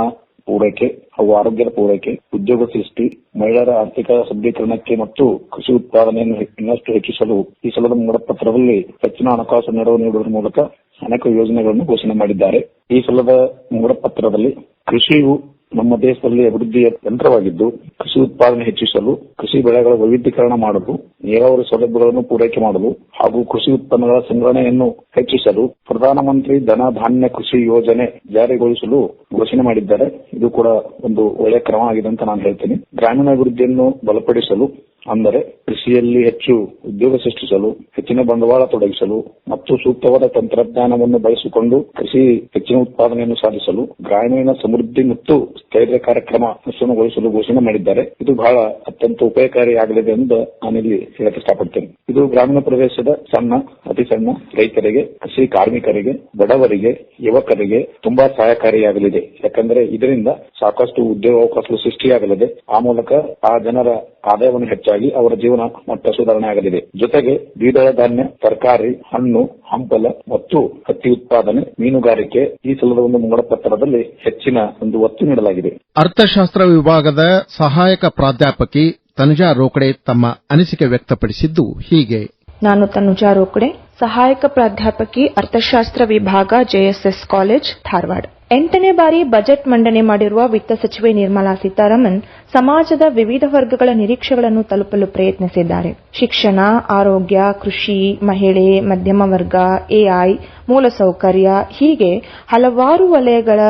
ಪೂರೈಕೆ ಹಾಗೂ ಆರೋಗ್ಯದ ಪೂರೈಕೆ, ಉದ್ಯೋಗ ಸೃಷ್ಟಿ, ಮಹಿಳೆಯರ ಆರ್ಥಿಕ ಸಬಲೀಕರಣಕ್ಕೆ ಮತ್ತು ಕೃಷಿ ಉತ್ಪಾದನೆಯನ್ನು ಇನ್ನಷ್ಟು ಹೆಚ್ಚಿಸಲು ಈ ಸಲದ ಮುಂಗಡಪತ್ರದಲ್ಲಿ ಹೆಚ್ಚಿನ ಹಣಕಾಸು ನೆರವು ನೀಡುವುದರ ಮೂಲಕ ಅನೇಕ ಯೋಜನೆಗಳನ್ನು ಘೋಷಣೆ ಮಾಡಿದ್ದಾರೆ. ಈ ಸಲದ ಮುಂಗಡಪತ್ರದಲ್ಲಿ ಕೃಷಿಯು ನಮ್ಮ ದೇಶದಲ್ಲಿ ಅಭಿವೃದ್ಧಿಯ ಯಂತ್ರವಾಗಿದ್ದು, ಕೃಷಿ ಉತ್ಪಾದನೆ ಹೆಚ್ಚಿಸಲು, ಕೃಷಿ ಬೆಳೆಗಳ ವೈವಿಧ್ಯೀಕರಣ ಮಾಡಲು, ನೀರಾವರಿ ಸೌಲಭ್ಯಗಳನ್ನು ಪೂರೈಕೆ ಮಾಡಲು ಹಾಗೂ ಕೃಷಿ ಉತ್ಪನ್ನಗಳ ಸಂಗ್ರಹಣೆಯನ್ನು ಹೆಚ್ಚಿಸಲು ಪ್ರಧಾನಮಂತ್ರಿ ಧನ ಧಾನ್ಯ ಕೃಷಿ ಯೋಜನೆ ಜಾರಿಗೊಳಿಸಲು ಘೋಷಣೆ ಮಾಡಿದ್ದಾರೆ. ಇದು ಕೂಡ ಒಂದು ಒಳ್ಳೆಯ ಕ್ರಮ ಆಗಿದೆ ಅಂತ ನಾನು ಹೇಳ್ತೀನಿ. ಗ್ರಾಮೀಣಾಭಿವೃದ್ಧಿಯನ್ನು ಬಲಪಡಿಸಲು ಅಂದರೆ ಕೃಷಿಯಲ್ಲಿ ಹೆಚ್ಚು ಉದ್ಯೋಗ ಸೃಷ್ಟಿಸಲು, ಹೆಚ್ಚಿನ ಬಂಡವಾಳ ತೊಡಗಿಸಲು ಮತ್ತು ಸೂಕ್ತವಾದ ತಂತ್ರಜ್ಞಾನವನ್ನು ಬಳಸಿಕೊಂಡು ಕೃಷಿ ಹೆಚ್ಚಿನ ಉತ್ಪಾದನೆಯನ್ನು ಸಾಧಿಸಲು ಗ್ರಾಮೀಣ ಸಮೃದ್ಧಿ ಮತ್ತು ಸ್ಥೈರ್ಯ ಕಾರ್ಯಕ್ರಮ ಅನುಷ್ಠಾನಗೊಳಿಸಲು ಘೋಷಣೆ ಮಾಡಿದ್ದಾರೆ. ಇದು ಬಹಳ ಅತ್ಯಂತ ಉಪಯೋಗಕಾರಿಯಾಗಲಿದೆ ಎಂದು ನಾನಿಲ್ಲಿ ಹೇಳಕ್ಕೆ ಇಷ್ಟಪಡ್ತೇನೆ. ಇದು ಗ್ರಾಮೀಣ ಪ್ರದೇಶದ ಸಣ್ಣ, ಅತಿ ಸಣ್ಣ ರೈತರಿಗೆ, ಕೃಷಿ ಕಾರ್ಮಿಕರಿಗೆ, ಬಡವರಿಗೆ, ಯುವಕರಿಗೆ ತುಂಬಾ ಸಹಾಯಕಾರಿಯಾಗಲಿದೆ ಯಾಕಂದ್ರೆ ಇದರಿಂದ ಸಾಕಷ್ಟು ಉದ್ಯೋಗಾವಕಾಶಗಳು ಸೃಷ್ಟಿಯಾಗಲಿದೆ. ಆ ಮೂಲಕ ಆ ಜನರ ಆದಾಯವನ್ನು ಹೆಚ್ಚಾಗಿ ಅವರ ಜೀವನ ಮಟ್ಟ ಸುಧಾರಣೆ ಆಗಲಿದೆ. ಜೊತೆಗೆ ದ್ವಿದಳ ಧಾನ್ಯ ತರಕಾರಿ ಹಣ್ಣು ಹಂಪಲ ಮತ್ತು ಹತ್ತಿ ಉತ್ಪಾದನೆ ಮೀನುಗಾರಿಕೆ ಈ ಸಲದ ಒಂದು ಮುಂಗಡಪತ್ರದಲ್ಲಿ ಹೆಚ್ಚಿನ ಒಂದು ಒತ್ತು ನೀಡಲಾಗಿದೆ. ಅರ್ಥಶಾಸ್ತ್ರ ವಿಭಾಗದ ಸಹಾಯಕ ಪ್ರಾಧ್ಯಾಪಕಿ ತನುಜಾ ರೋಕಡೆ ತಮ್ಮ ಅನಿಸಿಕೆ ವ್ಯಕ್ತಪಡಿಸಿದ್ದು ಹೀಗೆ. ನಾನು ತನುಜಾ ರೋಕಡೆ ಸಹಾಯಕ ಪ್ರಾಧ್ಯಾಪಕಿ ಅರ್ಥಶಾಸ್ತ್ರ ವಿಭಾಗ ಜೆಎಸ್ಎಸ್ ಕಾಲೇಜ್ ಧಾರವಾಡ. ಎಂಟನೇ ಬಾರಿ ಬಜೆಟ್ ಮಂಡನೆ ಮಾಡಿರುವ ವಿತ್ತ ಸಚಿವೆ ನಿರ್ಮಲಾ ಸೀತಾರಾಮನ್ ಸಮಾಜದ ವಿವಿಧ ವರ್ಗಗಳ ನಿರೀಕ್ಷೆಗಳನ್ನು ತಲುಪಲು ಪ್ರಯತ್ನಿಸಿದ್ದಾರೆ. ಶಿಕ್ಷಣ, ಆರೋಗ್ಯ, ಕೃಷಿ, ಮಹಿಳೆ, ಮಧ್ಯಮ ವರ್ಗ ಎಐ ಮೂಲಸೌಕರ್ಯ ಹೀಗೆ ಹಲವಾರು ವಲಯಗಳ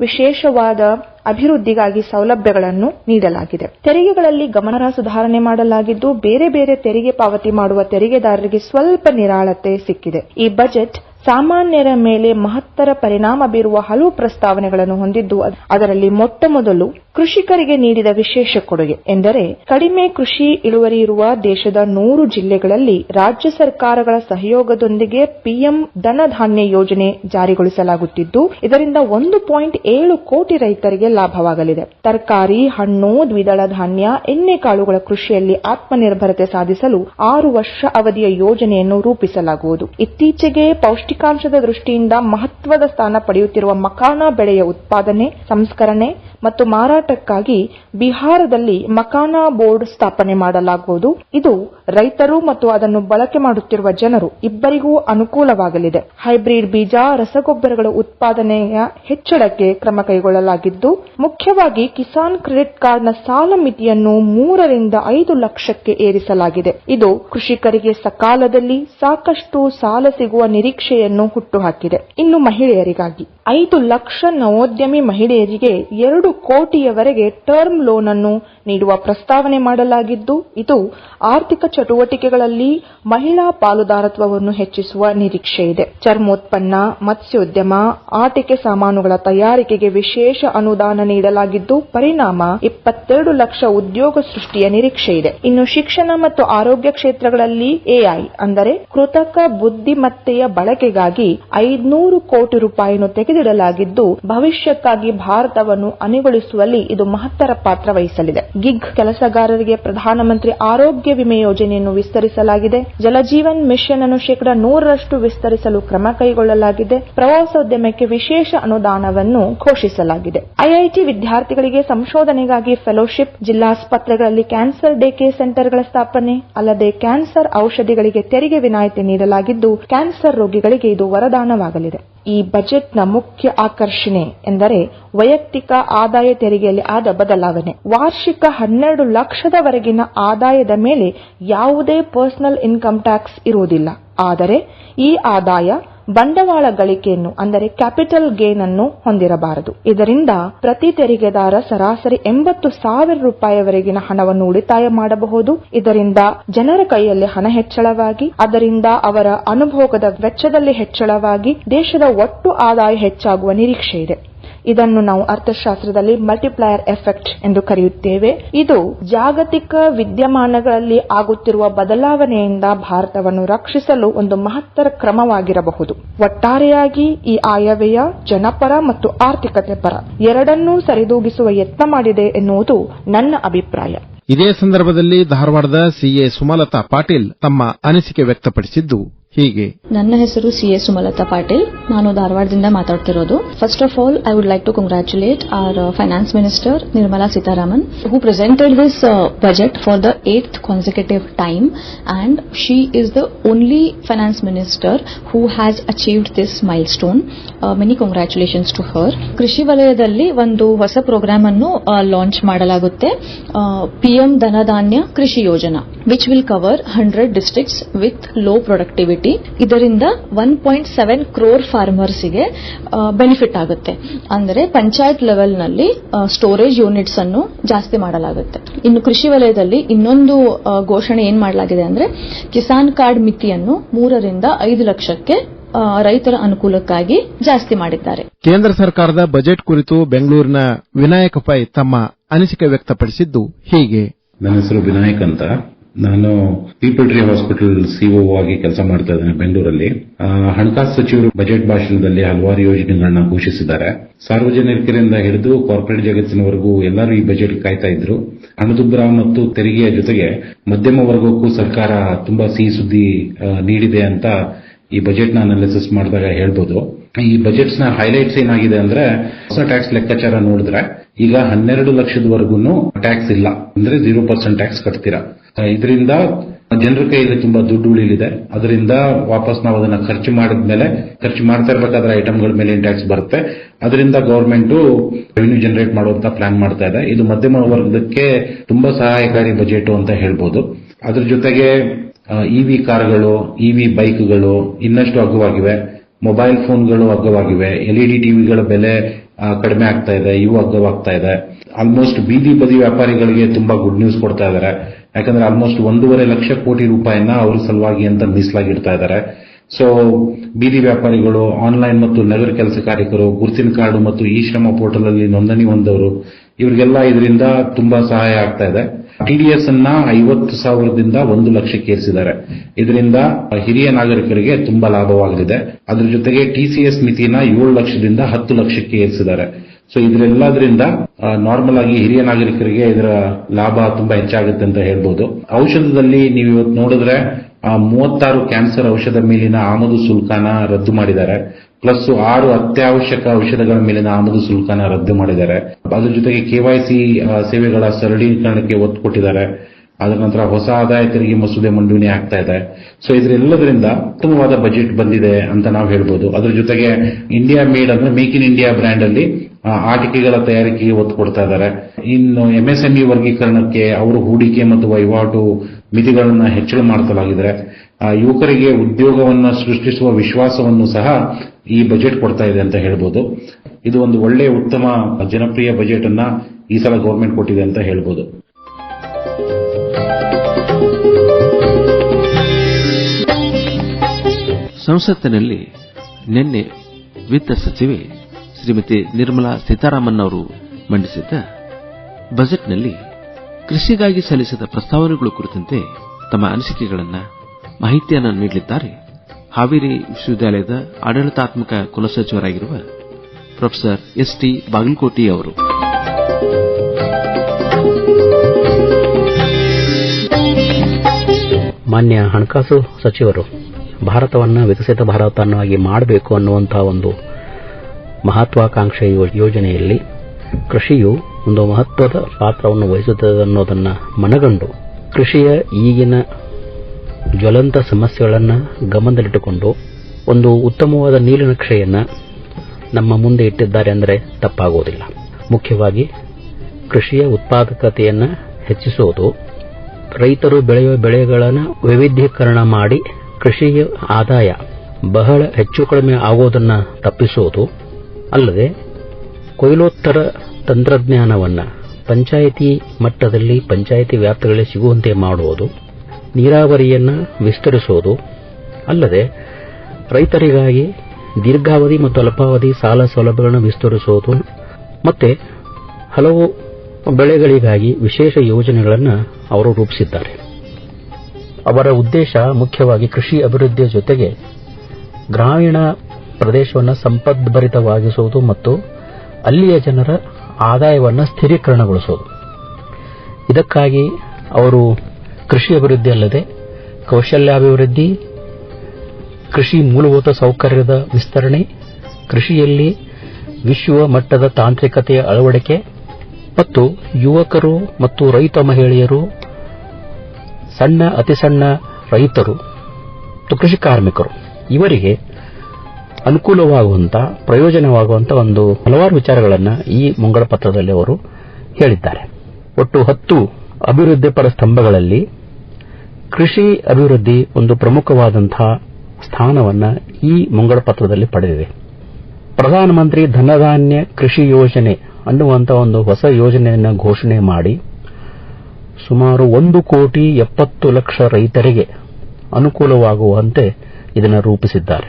ವಿಶೇಷವಾದ ಅಭಿವೃದ್ಧಿಗಾಗಿ ಸೌಲಭ್ಯಗಳನ್ನು ನೀಡಲಾಗಿದೆ. ತೆರಿಗೆಗಳಲ್ಲಿ ಗಮನಾರ್ಹ ಸುಧಾರಣೆ ಮಾಡಲಾಗಿದ್ದು, ಬೇರೆ ಬೇರೆ ತೆರಿಗೆ ಪಾವತಿ ಮಾಡುವ ತೆರಿಗೆದಾರರಿಗೆ ಸ್ವಲ್ಪ ನಿರಾಳತೆ ಸಿಕ್ಕಿದೆ. ಈ ಬಜೆಟ್ ಸಾಮಾನ್ಯರ ಮೇಲೆ ಮಹತ್ತರ ಪರಿಣಾಮ ಬೀರುವ ಹಲವು ಪ್ರಸ್ತಾವನೆಗಳನ್ನು ಹೊಂದಿದ್ದು ಅದರಲ್ಲಿ ಮೊಟ್ಟ ಮೊದಲು ಕೃಷಿಕರಿಗೆ ನೀಡಿದ ವಿಶೇಷ ಕೊಡುಗೆ ಎಂದರೆ, ಕಡಿಮೆ ಕೃಷಿ ಇಳುವರಿ ಇರುವ ದೇಶದ ನೂರು ಜಿಲ್ಲೆಗಳಲ್ಲಿ ರಾಜ್ಯ ಸರ್ಕಾರಗಳ ಸಹಯೋಗದೊಂದಿಗೆ ಪಿಎಂ ಧನಧಾನ್ಯ ಯೋಜನೆ ಜಾರಿಗೊಳಿಸಲಾಗುತ್ತಿದ್ದು, ಇದರಿಂದ ಒಂದು ಪಾಯಿಂಟ್ ಏಳು ಕೋಟಿ ರೈತರಿಗೆ ಲಾಭವಾಗಲಿದೆ. ತರಕಾರಿ, ಹಣ್ಣು, ದ್ವಿದಳ ಧಾನ್ಯ ಎಣ್ಣೆಕಾಳುಗಳ ಕೃಷಿಯಲ್ಲಿ ಆತ್ಮನಿರ್ಭರತೆ ಸಾಧಿಸಲು ಆರು ವರ್ಷ ಅವಧಿಯ ಯೋಜನೆಯನ್ನು ರೂಪಿಸಲಾಗುವುದು. ಇತ್ತೀಚೆಗೆ ಪೌಷ್ಟಿಕಾಂಶದ ದೃಷ್ಟಿಯಿಂದ ಮಹತ್ವದ ಸ್ಥಾನ ಪಡೆಯುತ್ತಿರುವ ಮಖಾನ ಬೆಳೆಯ ಉತ್ಪಾದನೆ ಸಂಸ್ಕರಣೆ ಮತ್ತು ಮಾರಾಟಕ್ಕಾಗಿ ಬಿಹಾರದಲ್ಲಿ ಮಕಾನಾ ಬೋರ್ಡ್ ಸ್ಥಾಪನೆ ಮಾಡಲಾಗುವುದು. ಇದು ರೈತರು ಮತ್ತು ಅದನ್ನು ಬಳಕೆ ಮಾಡುತ್ತಿರುವ ಜನರು ಇಬ್ಬರಿಗೂ ಅನುಕೂಲವಾಗಲಿದೆ. ಹೈಬ್ರಿಡ್ ಬೀಜ, ರಸಗೊಬ್ಬರಗಳ ಉತ್ಪಾದನೆಯ ಹೆಚ್ಚಳಕ್ಕೆ ಕ್ರಮ ಕೈಗೊಳ್ಳಲಾಗಿದ್ದು, ಮುಖ್ಯವಾಗಿ ಕಿಸಾನ್ ಕ್ರೆಡಿಟ್ ಕಾರ್ಡ್ನ ಸಾಲ ಮಿತಿಯನ್ನು ಮೂರರಿಂದ ಐದು ಲಕ್ಷಕ್ಕೆ ಏರಿಸಲಾಗಿದೆ. ಇದು ಕೃಷಿಕರಿಗೆ ಸಕಾಲದಲ್ಲಿ ಸಾಕಷ್ಟು ಸಾಲ ಸಿಗುವ ನಿರೀಕ್ಷೆಯನ್ನು ಹುಟ್ಟುಹಾಕಿದೆ. ಇನ್ನು ಮಹಿಳೆಯರಿಗಾಗಿ ಐದು ಲಕ್ಷ ನವೋದ್ಯಮಿ ಮಹಿಳೆಯರಿಗೆ ಎರಡು ಕೋಟಿಯವರೆಗೆ ಟರ್ಮ್ ಲೋನ್ ಅನ್ನು ನೀಡುವ ಪ್ರಸ್ತಾವನೆ ಮಾಡಲಾಗಿದ್ದು, ಇದು ಆರ್ಥಿಕ ಚಟುವಟಿಕೆಗಳಲ್ಲಿ ಮಹಿಳಾ ಪಾಲುದಾರತ್ವವನ್ನು ಹೆಚ್ಚಿಸುವ ನಿರೀಕ್ಷೆ ಇದೆ. ಚರ್ಮೋತ್ಪನ್ನ, ಮತ್ಸ್ಯೋದ್ಯಮ, ಆಟಿಕೆ ಸಾಮಾನುಗಳ ತಯಾರಿಕೆಗೆ ವಿಶೇಷ ಅನುದಾನ ನೀಡಲಾಗಿದ್ದು, ಪರಿಣಾಮ ಇಪ್ಪತ್ತೆರಡು ಲಕ್ಷ ಉದ್ಯೋಗ ಸೃಷ್ಟಿಯ ನಿರೀಕ್ಷೆ ಇದೆ. ಇನ್ನು ಶಿಕ್ಷಣ ಮತ್ತು ಆರೋಗ್ಯ ಕ್ಷೇತ್ರಗಳಲ್ಲಿ ಎಐ ಅಂದರೆ ಕೃತಕ ಬುದ್ಧಿಮತ್ತೆಯ ಬಳಕೆಗಾಗಿ ಐದುನೂರು ಕೋಟಿ ರೂಪಾಯಿಯನ್ನು ತೆಗೆದಿಡಲಾಗಿದ್ದು ಭವಿಷ್ಯಕ್ಕಾಗಿ ಭಾರತವನ್ನು ಅಣಿಗೊಳಿಸುವಲ್ಲಿ ಇದು ಮಹತ್ತರ ಪಾತ್ರ ವಹಿಸಲಿದೆ. ಗಿಗ್ ಕೆಲಸಗಾರರಿಗೆ ಪ್ರಧಾನಮಂತ್ರಿ ಆರೋಗ್ಯ ವಿಮೆ ಯೋಜನೆಯನ್ನು ವಿಸ್ತರಿಸಲಾಗಿದೆ. ಜಲಜೀವನ್ ಮಿಷನ್ ಅನ್ನು ಶೇಕಡಾ ನೂರರಷ್ಟು ವಿಸ್ತರಿಸಲು ಕ್ರಮ ಕೈಗೊಳ್ಳಲಾಗಿದೆ. ಪ್ರವಾಸೋದ್ಯಮಕ್ಕೆ ವಿಶೇಷ ಅನುದಾನವನ್ನು ಘೋಷಿಸಲಾಗಿದೆ. ಐಐಟಿ ವಿದ್ಯಾರ್ಥಿಗಳಿಗೆ ಸಂಶೋಧನೆಗಾಗಿ ಫೆಲೋಶಿಪ್, ಜಿಲ್ಲಾಸ್ಪತ್ರೆಗಳಲ್ಲಿ ಕ್ಯಾನ್ಸರ್ ಡೇ ಕೇರ್ ಸೆಂಟರ್ಗಳ ಸ್ಥಾಪನೆ, ಅಲ್ಲದೆ ಕ್ಯಾನ್ಸರ್ ಔಷಧಿಗಳಿಗೆ ತೆರಿಗೆ ವಿನಾಯಿತಿ ನೀಡಲಾಗಿದ್ದು, ಕ್ಯಾನ್ಸರ್ ರೋಗಿಗಳಿಗೆ ಇದು ವರದಾನವಾಗಲಿದೆ. ಈ ಬಜೆಟ್ನ ಮುಖ್ಯ ಆಕರ್ಷಣೆ ಎಂದರೆ ವೈಯಕ್ತಿಕ ಆದಾಯ ತೆರಿಗೆಯಲ್ಲಿ ಆದ ಬದಲಾವಣೆ. ವಾರ್ಷಿಕ ಹನ್ನೆರಡು ಲಕ್ಷದವರೆಗಿನ ಆದಾಯದ ಮೇಲೆ ಯಾವುದೇ ಪರ್ಸನಲ್ ಇನ್ಕಮ್ ಟ್ಯಾಕ್ಸ್ ಇರುವುದಿಲ್ಲ. ಆದರೆ ಈ ಆದಾಯ ಬಂಡವಾಳ ಗಳಿಕೆಯನ್ನು, ಅಂದರೆ ಕ್ಯಾಪಿಟಲ್ ಗೇನ್ ಅನ್ನು ಹೊಂದಿರಬಾರದು. ಇದರಿಂದ ಪ್ರತಿ ತೆರಿಗೆದಾರ ಸರಾಸರಿ ಎಂಬತ್ತು ಸಾವಿರ ರೂಪಾಯಿವರೆಗಿನ ಹಣವನ್ನು ಉಳಿತಾಯ ಮಾಡಬಹುದು. ಇದರಿಂದ ಜನರ ಕೈಯಲ್ಲಿ ಹಣ ಹೆಚ್ಚಳವಾಗಿ, ಅದರಿಂದ ಅವರ ಅನುಭೋಗದ ವೆಚ್ಚದಲ್ಲಿ ಹೆಚ್ಚಳವಾಗಿ, ದೇಶದ ಒಟ್ಟು ಆದಾಯ ಹೆಚ್ಚಾಗುವ ನಿರೀಕ್ಷೆ ಇದೆ. ಇದನ್ನು ನಾವು ಅರ್ಥಶಾಸ್ತ್ರದಲ್ಲಿ ಮಲ್ಟಿಪ್ಲೈಯರ್ ಎಫೆಕ್ಟ್ ಎಂದು ಕರೆಯುತ್ತೇವೆ. ಇದು ಜಾಗತಿಕ ವಿದ್ಯಮಾನಗಳಲ್ಲಿ ಆಗುತ್ತಿರುವ ಬದಲಾವಣೆಯಿಂದ ಭಾರತವನ್ನು ರಕ್ಷಿಸಲು ಒಂದು ಮಹತ್ತರ ಕ್ರಮವಾಗಿರಬಹುದು. ಒಟ್ಟಾರೆಯಾಗಿ ಈ ಆಯವ್ಯಯ ಜನಪರ ಮತ್ತು ಆರ್ಥಿಕತೆ ಪರ ಎರಡನ್ನೂ ಸರಿದೂಗಿಸುವ ಯತ್ನ ಮಾಡಿದೆ ಎನ್ನುವುದು ನನ್ನ ಅಭಿಪ್ರಾಯ. ಇದೇ ಸಂದರ್ಭದಲ್ಲಿ ಧಾರವಾಡದ ಸಿಎ ಸುಮಲತಾ ಪಾಟೀಲ್ ತಮ್ಮ ಅನಿಸಿಕೆ ವ್ಯಕ್ತಪಡಿಸಿದ್ದು ಹೀಗೆ. ನನ್ನ ಹೆಸರು ಸಿ ಎಸ್ ಸುಮಲತಾ ಪಾಟೀಲ್. ನಾನು ಧಾರವಾಡದಿಂದ ಮಾತಾಡ್ತಿರೋದು. First of all I would like to congratulate our finance minister Nirmala Sitharaman who presented this budget for the eighth consecutive time and she is the only finance minister who has achieved this milestone many congratulations to her ಕೃಷಿ ವಲಯದಲ್ಲಿ ಒಂದು ಹೊಸ program ಅನ್ನು launch ಮಾಡಲಾಗುತ್ತೆ. PM Dhandhanya Krishi Yojana which will cover hundred districts with low productivity ಇದರಿಂದ one point seven crore ಫಾರ್ಮರ್ಸ್ಗೆ benefit ಆಗುತ್ತೆ. ಅಂದರೆ ಪಂಚಾಯತ್ ಲೆವೆಲ್ನಲ್ಲಿ ಸ್ಟೋರೇಜ್ ಯೂನಿಟ್ಸ್ ಅನ್ನು ಜಾಸ್ತಿ ಮಾಡಲಾಗುತ್ತೆ. ಇನ್ನು ಕೃಷಿ ವಲಯದಲ್ಲಿ ಇನ್ನೊಂದು ಘೋಷಣೆ ಏನ್ ಮಾಡಲಾಗಿದೆ ಅಂದ್ರೆ ಕಿಸಾನ್ ಕಾರ್ಡ್ ಮಿತಿಯನ್ನು ಮೂರರಿಂದ ಐದು ಲಕ್ಷಕ್ಕೆ ರೈತರ ಅನುಕೂಲಕ್ಕಾಗಿ ಜಾಸ್ತಿ ಮಾಡಿದ್ದಾರೆ. ಕೇಂದ್ರ ಸರ್ಕಾರದ ಬಜೆಟ್ ಕುರಿತು ಬೆಂಗಳೂರಿನ ವಿನಾಯಕ ಪೈ ತಮ್ಮ ಅನಿಸಿಕೆ ವ್ಯಕ್ತಪಡಿಸಿದ್ದು ಹೀಗೆ. ನನ್ನ ಹೆಸರು ವಿನಾಯಕ್ ಅಂತ. ನಾನು ಪೀಪಲ್ ಟ್ರೀ ಹಾಸ್ಪಿಟಲ್ ಸಿಒ ಆಗಿ ಕೆಲಸ ಮಾಡ್ತಾ ಇದ್ದೇನೆ ಬೆಂಗಳೂರಲ್ಲಿ. ಹಣಕಾಸು ಸಚಿವರು ಬಜೆಟ್ ಭಾಷಣದಲ್ಲಿ ಹಲವಾರು ಯೋಜನೆಗಳನ್ನ ಘೋಷಿಸಿದ್ದಾರೆ. ಸಾರ್ವಜನಿಕರಿಂದ ಹಿಡಿದು ಕಾರ್ಪೊರೇಟ್ ಜಗತ್ತಿನವರೆಗೂ ಎಲ್ಲರೂ ಈ ಬಜೆಟ್ ಕಾಯ್ತಾ ಇದ್ರು. ಹಣದುಬ್ಬರ ಮತ್ತು ತೆರಿಗೆಯ ಜೊತೆಗೆ ಮಧ್ಯಮ ವರ್ಗಕ್ಕೂ ಸರ್ಕಾರ ತುಂಬಾ ಸಿಹಿ ಸುದ್ದಿ ನೀಡಿದೆ ಅಂತ ಈ ಬಜೆಟ್ನ ಅನಾಲಿಸಿಸ್ ಮಾಡಿದಾಗ ಹೇಳ್ಬೋದು. ಈ ಬಜೆಟ್ಸ್ನ ಹೈಲೈಟ್ಸ್ ಏನಾಗಿದೆ ಅಂದ್ರೆ ಹೊಸ ಟ್ಯಾಕ್ಸ್ ಲೆಕ್ಕಾಚಾರ ನೋಡಿದ್ರೆ ಈಗ ಹನ್ನೆರಡು ಲಕ್ಷದವರೆಗೂ ಟ್ಯಾಕ್ಸ್ ಇಲ್ಲ. ಅಂದ್ರೆ ಜೀರೋ ಪರ್ಸೆಂಟ್ ಟ್ಯಾಕ್ಸ್ ಕಟ್ತೀರಾ. ಇದರಿಂದ ಜನರ ಕೈಯಲ್ಲಿ ತುಂಬಾ ದುಡ್ಡು ಉಳಿಲಿದೆ. ಅದರಿಂದ ವಾಪಸ್ ನಾವು ಅದನ್ನ ಖರ್ಚು ಮಾಡಿದ್ಮೇಲೆ ಖರ್ಚು ಮಾಡ್ತಾ ಇರಬೇಕಾದ್ರೆ ಐಟಮ್ಗಳ ಮೇಲೆ ಟ್ಯಾಕ್ಸ್ ಬರುತ್ತೆ. ಅದರಿಂದ ಗವರ್ಮೆಂಟ್ ರೆವಿನ್ಯೂ ಜನರೇಟ್ ಮಾಡುವಂತ ಪ್ಲಾನ್ ಮಾಡ್ತಾ ಇದೆ. ಇದು ಮಧ್ಯಮ ವರ್ಗಕ್ಕೆ ತುಂಬಾ ಸಹಾಯಕಾರಿ ಬಜೆಟ್ ಅಂತ ಹೇಳ್ಬೋದು. ಅದ್ರ ಜೊತೆಗೆ ಇವಿ ಕಾರ್ಗಳು ಇವಿ ಬೈಕ್ಗಳು ಇನ್ನಷ್ಟು ಅಗ್ಗವಾಗಿವೆ ಮೊಬೈಲ್ ಫೋನ್ಗಳು ಅಗ್ಗವಾಗಿವೆ ಎಲ್ಇಡಿ ಟಿವಿಗಳ ಬೆಲೆ ಆ, ಕಡಿಮೆ ಆಗ್ತಾ ಇದೆ ಇವು ಅಗ್ಗವಾಗ್ತಾ ಇದೆ. ಆಲ್ಮೋಸ್ಟ್ ಬೀದಿ ಬದಿ ವ್ಯಾಪಾರಿಗಳಿಗೆ ತುಂಬಾ ಗುಡ್ ನ್ಯೂಸ್ ಕೊಡ್ತಾ ಇದ್ದಾರೆ. ಯಾಕಂದ್ರೆ ಆಲ್ಮೋಸ್ಟ್ ಒಂದೂವರೆ ಲಕ್ಷ ಕೋಟಿ ರೂಪಾಯಿನ ಅವ್ರ ಸಲುವಾಗಿ ಅಂತ ಮೀಸಲಾಗಿಡ್ತಾ ಇದ್ದಾರೆ. ಸೊ ಬೀದಿ ವ್ಯಾಪಾರಿಗಳು ಆನ್ಲೈನ್ ಮತ್ತು ನಗರ ಕೆಲಸ ಕಾರ್ಮಿಕರು ಗುರುತಿನ ಕಾರ್ಡ್ ಮತ್ತು ಇ ಶ್ರಮ ಪೋರ್ಟಲ್ ಅಲ್ಲಿ ನೋಂದಣಿ ಹೊಂದವರು, ಇವರಿಗೆಲ್ಲ ಇದರಿಂದ ತುಂಬಾ ಸಹಾಯ ಆಗ್ತಾ ಇದೆ. ಟಿಡಿಎಸ್ ಅನ್ನ ಐವತ್ತು ಸಾವಿರದಿಂದ ಒಂದು ಲಕ್ಷಕ್ಕೆ ಏರಿಸಿದ್ದಾರೆ ಇದರಿಂದ ಹಿರಿಯ ನಾಗರಿಕರಿಗೆ ತುಂಬಾ ಲಾಭವಾಗಲಿದೆ. ಅದರ ಜೊತೆಗೆ ಟಿಸಿಎಸ್ ಮಿತಿನ ಏಳು ಲಕ್ಷದಿಂದ ಹತ್ತು ಲಕ್ಷಕ್ಕೆ ಏರಿಸಿದ್ದಾರೆ ಸೊ ಇದರೆಲ್ಲದರಿಂದ ನಾರ್ಮಲ್ ಆಗಿ ಹಿರಿಯ ನಾಗರಿಕರಿಗೆ ಇದರ ಲಾಭ ತುಂಬಾ ಹೆಚ್ಚಾಗುತ್ತೆ ಅಂತ ಹೇಳ್ಬೋದು. ಔಷಧದಲ್ಲಿ ನೀವು ಇವತ್ತು ನೋಡಿದ್ರೆ ಮೂವತ್ತಾರು ಕ್ಯಾನ್ಸರ್ ಔಷಧ ಮೇಲಿನ ಆಮದು ಶುಲ್ಕನ ರದ್ದು ಮಾಡಿದ್ದಾರೆ. ಪ್ಲಸ್ ಆರು ಅತ್ಯವಶ್ಯಕ ಔಷಧಗಳ ಮೇಲಿನ ಆಮದು ಶುಲ್ಕನ ರದ್ದು ಮಾಡಿದ್ದಾರೆ. ಅದ್ರ ಜೊತೆಗೆ ಕೆವೈಸಿ ಸೇವೆಗಳ ಸರಳೀಕರಣಕ್ಕೆ ಒತ್ತು ಕೊಟ್ಟಿದ್ದಾರೆ. ಅದರ ನಂತರ ಹೊಸ ಆದಾಯ ತೆರಿಗೆ ಮಸೂದೆ ಮಂಡನೆ ಆಗ್ತಾ ಇದೆ. ಸೊ ಇದರೆಲ್ಲದರಿಂದ ಉತ್ತಮವಾದ ಬಜೆಟ್ ಬಂದಿದೆ ಅಂತ ನಾವು ಹೇಳ್ಬೋದು. ಅದ್ರ ಜೊತೆಗೆ ಇಂಡಿಯಾ ಮೇಡ್ ಅಂದ್ರೆ ಮೇಕ್ ಇನ್ ಇಂಡಿಯಾ ಬ್ರ್ಯಾಂಡ್ ಅಲ್ಲಿ ಆಟಿಕೆಗಳ ತಯಾರಿಕೆಗೆ ಒತ್ತು ಕೊಡ್ತಾ ಇದ್ದಾರೆ. ಇನ್ನು ಎಂಎಸ್ಎಂಇ ವರ್ಗೀಕರಣಕ್ಕೆ ಅವರು ಹೂಡಿಕೆ ಮತ್ತು ವಹಿವಾಟು ಮಿತಿಗಳನ್ನು ಹೆಚ್ಚಳ ಮಾಡಲಾಗಿದೆ ಯುವಕರಿಗೆ ಉದ್ಯೋಗವನ್ನು ಸೃಷ್ಟಿಸುವ ವಿಶ್ವಾಸವನ್ನು ಸಹ ಈ ಬಜೆಟ್ ಕೊಡ್ತಾ ಇದೆ ಅಂತ ಹೇಳ್ಬೋದು. ಇದು ಒಂದು ಒಳ್ಳೆಯ ಉತ್ತಮ ಜನಪ್ರಿಯ ಬಜೆಟ್ ಅನ್ನ ಈ ಸಲ ಗೌರ್ಮೆಂಟ್ ಕೊಟ್ಟಿದೆ ಅಂತ ಹೇಳ್ಬೋದು. ಸಂಸತ್ತಿನಲ್ಲಿ ನಿನ್ನೆ ವಿತ್ತ ಸಚಿವೆ ಶ್ರೀಮತಿ ನಿರ್ಮಲಾ ಸೀತಾರಾಮನ್ ಅವರು ಮಂಡಿಸಿದ್ದ ಬಜೆಟ್ನಲ್ಲಿ ಕೃಷಿಗಾಗಿ ಸಲ್ಲಿಸಿದ ಪ್ರಸ್ತಾವನೆಗಳು ಕುರಿತಂತೆ ತಮ್ಮ ಅನಿಸಿಕೆಗಳನ್ನು ಮಾಹಿತಿಯನ್ನು ನೀಡಲಿದ್ದಾರೆ. ಹಾವೇರಿ ವಿಶ್ವವಿದ್ಯಾಲಯದ ಆಡಳಿತಾತ್ಮಕ ಕುಲಸಚಿವರಾಗಿರುವ ಪ್ರೊಫೆಸರ್ ಎಸ್ ಟಿ ಬಾಗಲಕೋಟಿ ಅವರು. ಮಾನ್ಯ ಹಣಕಾಸು ಸಚಿವರು, ಭಾರತವನ್ನು ವಿಕಸಿತ ಭಾರತವನ್ನಾಗಿ ಮಾಡಬೇಕು ಅನ್ನುವಂತಹ ಒಂದು ಮಹತ್ವಾಕಾಂಕ್ಷೆ ಯೋಜನೆಯಲ್ಲಿ ಕೃಷಿಯು ಒಂದು ಮಹತ್ವದ ಪಾತ್ರವನ್ನು ವಹಿಸುತ್ತದೆ ಅನ್ನೋದನ್ನು ಮನಗಂಡು ಕೃಷಿಯ ಈಗಿನ ಜ್ವಲಂತ ಸಮಸ್ಯೆಗಳನ್ನು ಗಮನದಲ್ಲಿಟ್ಟುಕೊಂಡು ಒಂದು ಉತ್ತಮವಾದ ನೀಲನಕ್ಷೆಯನ್ನು ನಮ್ಮ ಮುಂದೆ ಇಟ್ಟಿದ್ದಾರೆ ಅಂದರೆ ತಪ್ಪಾಗುವುದಿಲ್ಲ ಮುಖ್ಯವಾಗಿ ಕೃಷಿಯ ಉತ್ಪಾದಕತೆಯನ್ನು ಹೆಚ್ಚಿಸುವುದು ರೈತರು ಬೆಳೆಯುವ ಬೆಳೆಗಳನ್ನು ವೈವಿಧ್ಯೀಕರಣ ಮಾಡಿ ಕೃಷಿಯ ಆದಾಯ ಬಹಳ ಹೆಚ್ಚು ಕಡಿಮೆ ಆಗುವುದನ್ನು ತಪ್ಪಿಸುವುದು ಅಲ್ಲದೆ ಕೊಯ್ಲೋತ್ತರ ತಂತ್ರಜ್ಞಾನವನ್ನು ಪಂಚಾಯಿತಿ ಮಟ್ಟದಲ್ಲಿ ಪಂಚಾಯಿತಿ ವ್ಯಾಪ್ತಿಗಳಲ್ಲಿ ಸಿಗುವಂತೆ ಮಾಡುವುದು ನೀರಾವರಿಯನ್ನು ವಿಸ್ತರಿಸುವುದು ಅಲ್ಲದೆ ರೈತರಿಗಾಗಿ ದೀರ್ಘಾವಧಿ ಮತ್ತು ಅಲ್ಪಾವಧಿ ಸಾಲ ಸೌಲಭ್ಯಗಳನ್ನು ವಿಸ್ತರಿಸುವುದು ಮತ್ತು ಹಲವು ಬೆಳೆಗಳಿಗಾಗಿ ವಿಶೇಷ ಯೋಜನೆಗಳನ್ನು ಅವರು ರೂಪಿಸಿದ್ದಾರೆ. ಅವರ ಉದ್ದೇಶ ಮುಖ್ಯವಾಗಿ ಕೃಷಿ ಅಭಿವೃದ್ಧಿಯ ಜೊತೆಗೆ ಗ್ರಾಮೀಣ ಪ್ರದೇಶವನ್ನು ಸಂಪದ್ಭರಿತವಾಗಿಸುವುದು ಮತ್ತು ಅಲ್ಲಿಯ ಜನರ ಆದಾಯವನ್ನು ಸ್ಥಿರೀಕರಣಗೊಳಿಸುವುದು ಇದಕ್ಕಾಗಿ ಅವರು ಕೃಷಿ ಅಭಿವೃದ್ಧಿ ಅಲ್ಲದೆ ಕೌಶಲ್ಯಾಭಿವೃದ್ಧಿ, ಕೃಷಿ ಮೂಲಭೂತ ಸೌಕರ್ಯದ ವಿಸ್ತರಣೆ, ಕೃಷಿಯಲ್ಲಿ ವಿಶ್ವ ಮಟ್ಟದ ತಾಂತ್ರಿಕತೆಯ ಅಳವಡಿಕೆ ಮತ್ತು ಯುವಕರು ಮತ್ತು ರೈತ ಮಹಿಳೆಯರು, ಸಣ್ಣ ಅತಿಸಣ್ಣ ರೈತರು, ಮತ್ತು ಕೃಷಿ ಕಾರ್ಮಿಕರು. ಇವರಿಗೆ ಅನುಕೂಲವಾಗುವಂತ, ಪ್ರಯೋಜನವಾಗುವಂತ ಒಂದು ಹಲವಾರು ವಿಚಾರಗಳನ್ನು ಈ ಮುಂಗಡ ಪತ್ರದಲ್ಲಿ ಅವರು ಹೇಳಿದ್ದಾರೆ. ಒಟ್ಟು ಹತ್ತು ಅಭಿವೃದ್ಧಿ ಪರ ಸ್ತಂಭಗಳಲ್ಲಿ ಕೃಷಿ ಅಭಿವೃದ್ಧಿ ಒಂದು ಪ್ರಮುಖವಾದಂತಹ ಸ್ಥಾನವನ್ನು ಈ ಮುಂಗಡಪತ್ರದಲ್ಲಿ ಪಡೆದಿದೆ. ಪ್ರಧಾನಮಂತ್ರಿ ಧನಧಾನ್ಯ ಕೃಷಿ ಯೋಜನೆ ಅನ್ನುವಂತಹ ಒಂದು ಹೊಸ ಯೋಜನೆಯನ್ನು ಘೋಷಣೆ ಮಾಡಿ ಸುಮಾರು ಒಂದು ಕೋಟಿ ಎಪ್ಪತ್ತು ಲಕ್ಷ ರೈತರಿಗೆ ಅನುಕೂಲವಾಗುವಂತೆ ಇದನ್ನು ರೂಪಿಸಿದ್ದಾರೆ.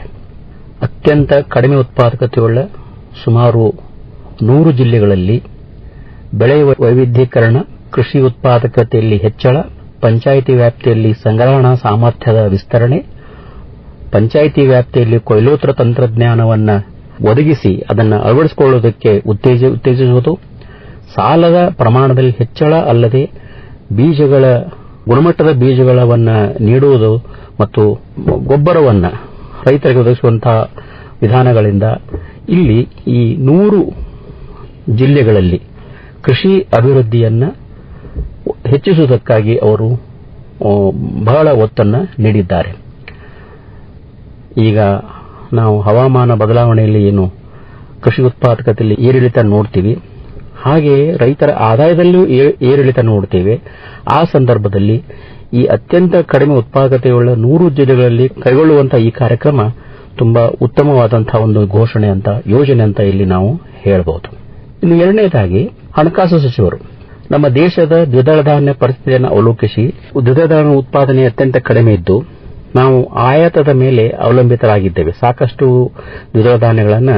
ಅತ್ಯಂತ ಕಡಿಮೆ ಉತ್ಪಾದಕತೆಯುಳ್ಳ ಸುಮಾರು ನೂರು ಜಿಲ್ಲೆಗಳಲ್ಲಿ ಬೆಳೆ ವೈವಿಧ್ಯೀಕರಣ ಕೃಷಿ ಉತ್ಪಾದಕತೆಯಲ್ಲಿ ಹೆಚ್ಚಳ, ಪಂಚಾಯಿತಿ ವ್ಯಾಪ್ತಿಯಲ್ಲಿ ಸಂಗ್ರಹಣಾ ಸಾಮರ್ಥ್ಯದ ವಿಸ್ತರಣೆ, ಪಂಚಾಯಿತಿ ವ್ಯಾಪ್ತಿಯಲ್ಲಿ ಕೊಯ್ಲೋತ್ರ ತಂತ್ರಜ್ಞಾನವನ್ನು ಒದಗಿಸಿ ಅದನ್ನು ಅಳವಡಿಸಿಕೊಳ್ಳುವುದಕ್ಕೆ ಉತ್ತೇಜ, ಉತ್ತೇಜಿಸುವುದು, ಸಾಲದ ಪ್ರಮಾಣದಲ್ಲಿ ಹೆಚ್ಚಳ ಅಲ್ಲದೆ ಬೀಜಗಳ, ಗುಣಮಟ್ಟದ ಬೀಜಗಳನ್ನು ನೀಡುವುದು ಮತ್ತು ಗೊಬ್ಬರವನ್ನು ರೈತರಿಗೆ ಒದಗಿಸುವಂತಹ ವಿಧಾನಗಳಿಂದ ಇಲ್ಲಿ ಈ ನೂರು ಜಿಲ್ಲೆಗಳಲ್ಲಿ ಕೃಷಿ ಅಭಿವೃದ್ಧಿಯನ್ನು ಹೆಚ್ಚಿಸುವುದಕ್ಕಾಗಿ ಅವರು ಬಹಳ ಒತ್ತನ್ನು ನೀಡಿದ್ದಾರೆ. ಈಗ ನಾವು ಹವಾಮಾನ ಬದಲಾವಣೆಯಲ್ಲಿ ಏನು, ಕೃಷಿ ಉತ್ಪಾದಕತೆಯಲ್ಲಿ ಏರಿಳಿತ ನೋಡ್ತೀವಿ. ಹಾಗೆಯೇ ರೈತರ ಆದಾಯದಲ್ಲೂ ಏರಿಳಿತ ನೋಡ್ತೇವೆ. ಆ ಸಂದರ್ಭದಲ್ಲಿ ಈ ಅತ್ಯಂತ ಕಡಿಮೆ ಉತ್ಪಾದಕತೆಯುಳ್ಳ ನೂರು ಜಿಲ್ಲೆಗಳಲ್ಲಿ ಕೈಗೊಳ್ಳುವಂತಹ ಈ ಕಾರ್ಯಕ್ರಮ ತುಂಬಾ ಉತ್ತಮವಾದಂತಹ ಒಂದು ಘೋಷಣೆ ಅಂತ, ಯೋಜನೆ ಅಂತ ಇಲ್ಲಿ ನಾವು ಹೇಳಬಹುದು ಇನ್ನು ಎರಡನೇದಾಗಿ ಹಣಕಾಸು ಸಚಿವರು. ನಮ್ಮ ದೇಶದ ದ್ವಿದಳ ಧಾನ್ಯ ಪರಿಸ್ಥಿತಿಯನ್ನು ಅವಲೋಕಿಸಿ ದ್ವಿದಳ ಧಾನ್ಯ ಉತ್ಪಾದನೆ ಅತ್ಯಂತ ಕಡಿಮೆ ಇದ್ದು, ನಾವು ಆಯಾತದ ಮೇಲೆ ಅವಲಂಬಿತರಾಗಿದ್ದೇವೆ. ಸಾಕಷ್ಟು ದ್ವಿದಳ ಧಾನ್ಯಗಳನ್ನು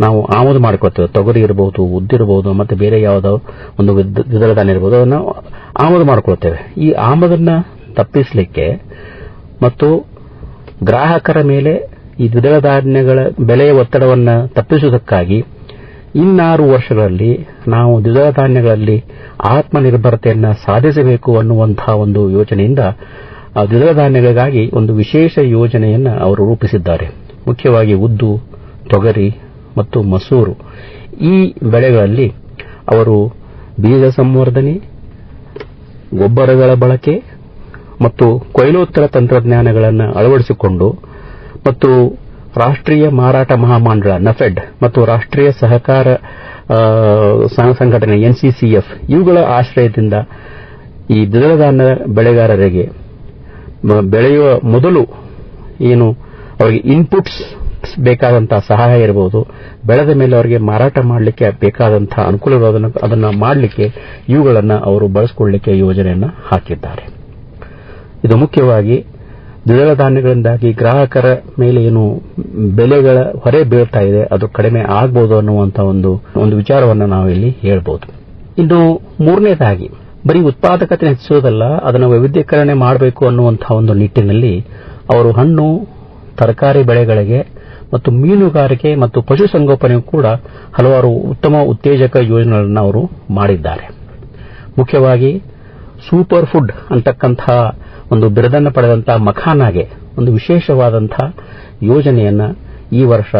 ನಾವು ಆಮದು ಮಾಡ್ಕೊಳ್ತೇವೆ. ತೊಗರಿ ಇರಬಹುದು ಉದ್ದಿರಬಹುದು ಮತ್ತೆ ಬೇರೆ ಯಾವುದೋ ಒಂದು ದ್ವಿದಳ ಧಾನ್ಯ ಇರಬಹುದು ಅದನ್ನು ಆಮದು ಮಾಡ್ಕೊಳ್ತೇವೆ. ಈ ಆಮದನ್ನು ತಪ್ಪಿಸಲಿಕ್ಕೆ ಮತ್ತು ಗ್ರಾಹಕರ ಮೇಲೆ ಈ ದ್ವಿದಳ ಧಾನ್ಯಗಳ ಬೆಲೆಯ ಒತ್ತಡವನ್ನು ತಪ್ಪಿಸುವುದಕ್ಕಾಗಿ ಇನ್ನಾರು ವರ್ಷಗಳಲ್ಲಿ ನಾವು ದ್ವಿದಳ ಧಾನ್ಯಗಳಲ್ಲಿ ಆತ್ಮನಿರ್ಭರತೆಯನ್ನು ಸಾಧಿಸಬೇಕು ಅನ್ನುವಂತಹ ಒಂದು ಯೋಜನೆಯಿಂದ ದ್ವಿದಳ ಧಾನ್ಯಗಳಿಗಾಗಿ ಒಂದು ವಿಶೇಷ ಯೋಜನೆಯನ್ನು ಅವರು ರೂಪಿಸಿದ್ದಾರೆ. ಮುಖ್ಯವಾಗಿ ಉದ್ದು, ತೊಗರಿ ಮತ್ತು ಮಸೂರು. ಈ ಬೆಳೆಗಳಲ್ಲಿ ಅವರು ಬೀಜ ಸಂವರ್ಧನೆ, ಗೊಬ್ಬರಗಳ ಬಳಕೆ ಮತ್ತು ಕೊಯ್ಲೋತ್ತರ ತಂತ್ರಜ್ಞಾನಗಳನ್ನು ಅಳವಡಿಸಿಕೊಂಡು ಮತ್ತು ರಾಷ್ಟ್ರೀಯ ಮಾರಾಟ ಮಹಾಮಂಡಳ ನಫೆಡ್ ಮತ್ತು ರಾಷ್ಟ್ರೀಯ ಸಹಕಾರ ಸಂಘಟನೆ ಎನ್ಸಿಸಿಎಫ್ ಇವುಗಳ ಆಶ್ರಯದಿಂದ ಈ ದ್ವಿದಳ ಬೆಳೆಗಾರರಿಗೆ ಬೆಳೆಯುವ ಮೊದಲು ಏನು ಅವರಿಗೆ ಇನ್ಪುಟ್ಸ್ ಬೇಕಾದಂತಹ ಸಹಾಯ ಇರಬಹುದು. ಬೆಳೆದ ಮೇಲೆ ಅವರಿಗೆ ಮಾರಾಟ ಮಾಡಲಿಕ್ಕೆ ಬೇಕಾದಂತಹ ಅನುಕೂಲಗಳನ್ನು ಅದನ್ನು ಮಾಡಲಿಕ್ಕೆ ಇವುಗಳನ್ನು ಅವರು ಬಳಸಿಕೊಳ್ಳಲಿಕ್ಕೆ ಯೋಜನೆಯನ್ನು ಹಾಕಿದ್ದಾರೆ. ಇದು ಮುಖ್ಯವಾಗಿ ದ್ವಿದಳ ಧಾನ್ಯಗಳಿಂದಾಗಿ ಗ್ರಾಹಕರ ಮೇಲೆ ಏನು ಬೆಲೆಗಳ ಹೊರೆ ಬೀಳ್ತಾ ಇದೆ, ಅದು ಕಡಿಮೆ ಆಗಬಹುದು ಅನ್ನುವಂತ ಒಂದು ಒಂದು ವಿಚಾರವನ್ನು ನಾವು ಇಲ್ಲಿ ಹೇಳ್ಬೋದು. ಇನ್ನು ಮೂರನೇದಾಗಿ, ಬರೀ ಉತ್ಪಾದಕತೆ ಹೆಚ್ಚಿಸೋದಲ್ಲ ಅದನ್ನು ವೈವಿಧ್ಯೀಕರಣೆ ಮಾಡಬೇಕು ಅನ್ನುವಂತಹ ಒಂದು ನಿಟ್ಟಿನಲ್ಲಿ ಅವರು ಹಣ್ಣು, ತರಕಾರಿ ಬೆಳೆಗಳಿಗೆ ಮತ್ತು ಮೀನುಗಾರಿಕೆ ಮತ್ತು ಪಶುಸಂಗೋಪನೆ ಕೂಡ ಹಲವಾರು ಉತ್ತಮ ಉತ್ತೇಜಕ ಯೋಜನೆಗಳನ್ನು ಅವರು ಮಾಡಿದ್ದಾರೆ. ಮುಖ್ಯವಾಗಿ ಸೂಪರ್ ಫುಡ್ ಅಂತಕ್ಕಂತಹ ಒಂದು ಬಿರುದನ್ನು ಪಡೆದಂತಹ ಮಖಾನಾಗೆ ಒಂದು ವಿಶೇಷವಾದಂತಹ ಯೋಜನೆಯನ್ನು ಈ ವರ್ಷ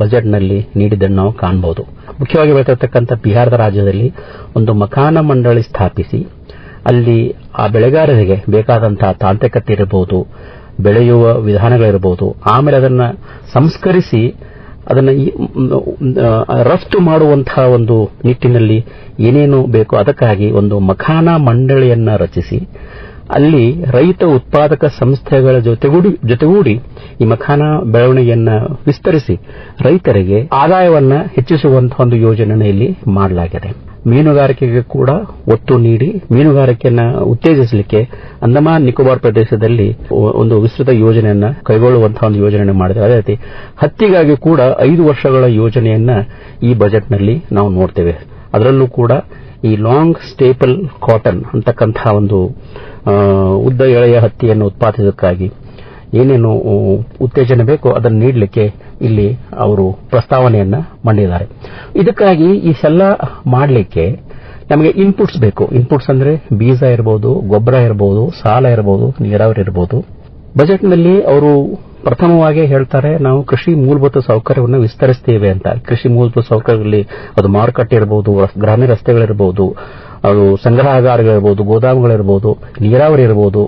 ಬಜೆಟ್ನಲ್ಲಿ ನೀಡಿದ್ದನ್ನು ನಾವು ಕಾಣಬಹುದು ಮುಖ್ಯವಾಗಿ ಬೆಳೆದಿರತಕ್ಕಂಥ ಬಿಹಾರದ ರಾಜ್ಯದಲ್ಲಿ ಒಂದು ಮಖಾನ ಮಂಡಳಿ ಸ್ಥಾಪಿಸಿ, ಅಲ್ಲಿ ಆ ಬೆಳೆಗಾರರಿಗೆ ಬೇಕಾದಂತಹ ತಾಂತ್ರಿಕತೆ ಇರಬಹುದು, ಬೆಳೆಯುವ ವಿಧಾನಗಳಿರಬಹುದು, ಆಮೇಲೆ ಅದನ್ನು ಸಂಸ್ಕರಿಸಿ ಅದನ್ನು ರಫ್ತು ಮಾಡುವಂತಹ ಒಂದು ನಿಟ್ಟಿನಲ್ಲಿ ಏನೇನು ಬೇಕೋ ಅದಕ್ಕಾಗಿ ಒಂದು ಮಖಾನ ಮಂಡಳಿಯನ್ನು ರಚಿಸಿ ಅಲ್ಲಿ ರೈತ ಉತ್ಪಾದಕ ಸಂಸ್ಥೆಗಳ ಜೊತೆಗೂಡಿ ಜೊತೆಗೂಡಿ ಈ ಮಖಾನ ಬೆಳವಣಿಗೆಯನ್ನು ವಿಸ್ತರಿಸಿ ರೈತರಿಗೆ ಆದಾಯವನ್ನು ಹೆಚ್ಚಿಸುವಂತಹ ಒಂದು ಯೋಜನೆಯನ್ನು ಇಲ್ಲಿ ಮಾಡಲಾಗಿದೆ. ಮೀನುಗಾರಿಕೆಗೆ ಕೂಡ ಒತ್ತು ನೀಡಿ ಮೀನುಗಾರಿಕೆಯನ್ನು ಉತ್ತೇಜಿಸಲಿಕ್ಕೆ ಅಂಡಮಾನ್ ನಿಕೋಬಾರ್ ಪ್ರದೇಶದಲ್ಲಿ ಒಂದು ವಿಸ್ತೃತ ಯೋಜನೆಯನ್ನ ಕೈಗೊಳ್ಳುವಂತಹ ಒಂದು ಯೋಜನೆಯನ್ನು ಮಾಡಿದೆ ಅದೇ ರೀತಿ ಹತ್ತಿಗಾಗಿ ಕೂಡ ಐದು ವರ್ಷಗಳ ಯೋಜನೆಯನ್ನ ಈ ಬಜೆಟ್ನಲ್ಲಿ ನಾವು ನೋಡ್ತೇವೆ. ಅದರಲ್ಲೂ ಕೂಡ ಈ ಲಾಂಗ್ ಸ್ಟೇಪಲ್ ಕಾಟನ್ ಅಂತಕ್ಕಂತಹ ಒಂದು ಉದ್ದ ಎಳೆಯ ಹತ್ತಿಯನ್ನು ಉತ್ಪಾದಿಸೋದಕ್ಕಾಗಿ ಏನೇನು ಉತ್ತೇಜನ ಬೇಕೋ ಅದನ್ನು ನೀಡಲಿಕ್ಕೆ ಇಲ್ಲಿ ಅವರು ಪ್ರಸ್ತಾವನೆಯನ್ನ ಮಾಡಿದ್ದಾರೆ. ಇದಕ್ಕಾಗಿ ಇಷ್ಟೆಲ್ಲ ಮಾಡಲಿಕ್ಕೆ ನಮಗೆ ಇನ್ಪುಟ್ಸ್ ಬೇಕು. ಇನ್ಪುಟ್ಸ್ ಅಂದ್ರೆ ಬೀಜ ಇರಬಹುದು ಗೊಬ್ಬರ ಇರಬಹುದು ಸಾಲ ಇರಬಹುದು ನೀರಾವರಿ ಇರಬಹುದು ಬಜೆಟ್ನಲ್ಲಿ ಅವರು ಪ್ರಥಮವಾಗಿ ಹೇಳ್ತಾರೆ, ನಾವು ಕೃಷಿ ಮೂಲಭೂತ ಸೌಕರ್ಯವನ್ನು ವಿಸ್ತರಿಸ್ತೇವೆ ಅಂತ. ಕೃಷಿ ಮೂಲಭೂತ ಸೌಕರ್ಯದಲ್ಲಿ ಅದು ಮಾರುಕಟ್ಟೆ ಇರಬಹುದು ಗ್ರಾಮೀಣ ರಸ್ತೆಗಳಿರಬಹುದು ಅದು ಸಂಗ್ರಹಾಗಾರಗಳಿರಬಹುದು ಗೋದಾಮುಗಳಿರಬಹುದು ನೀರಾವರಿ ಇರಬಹುದು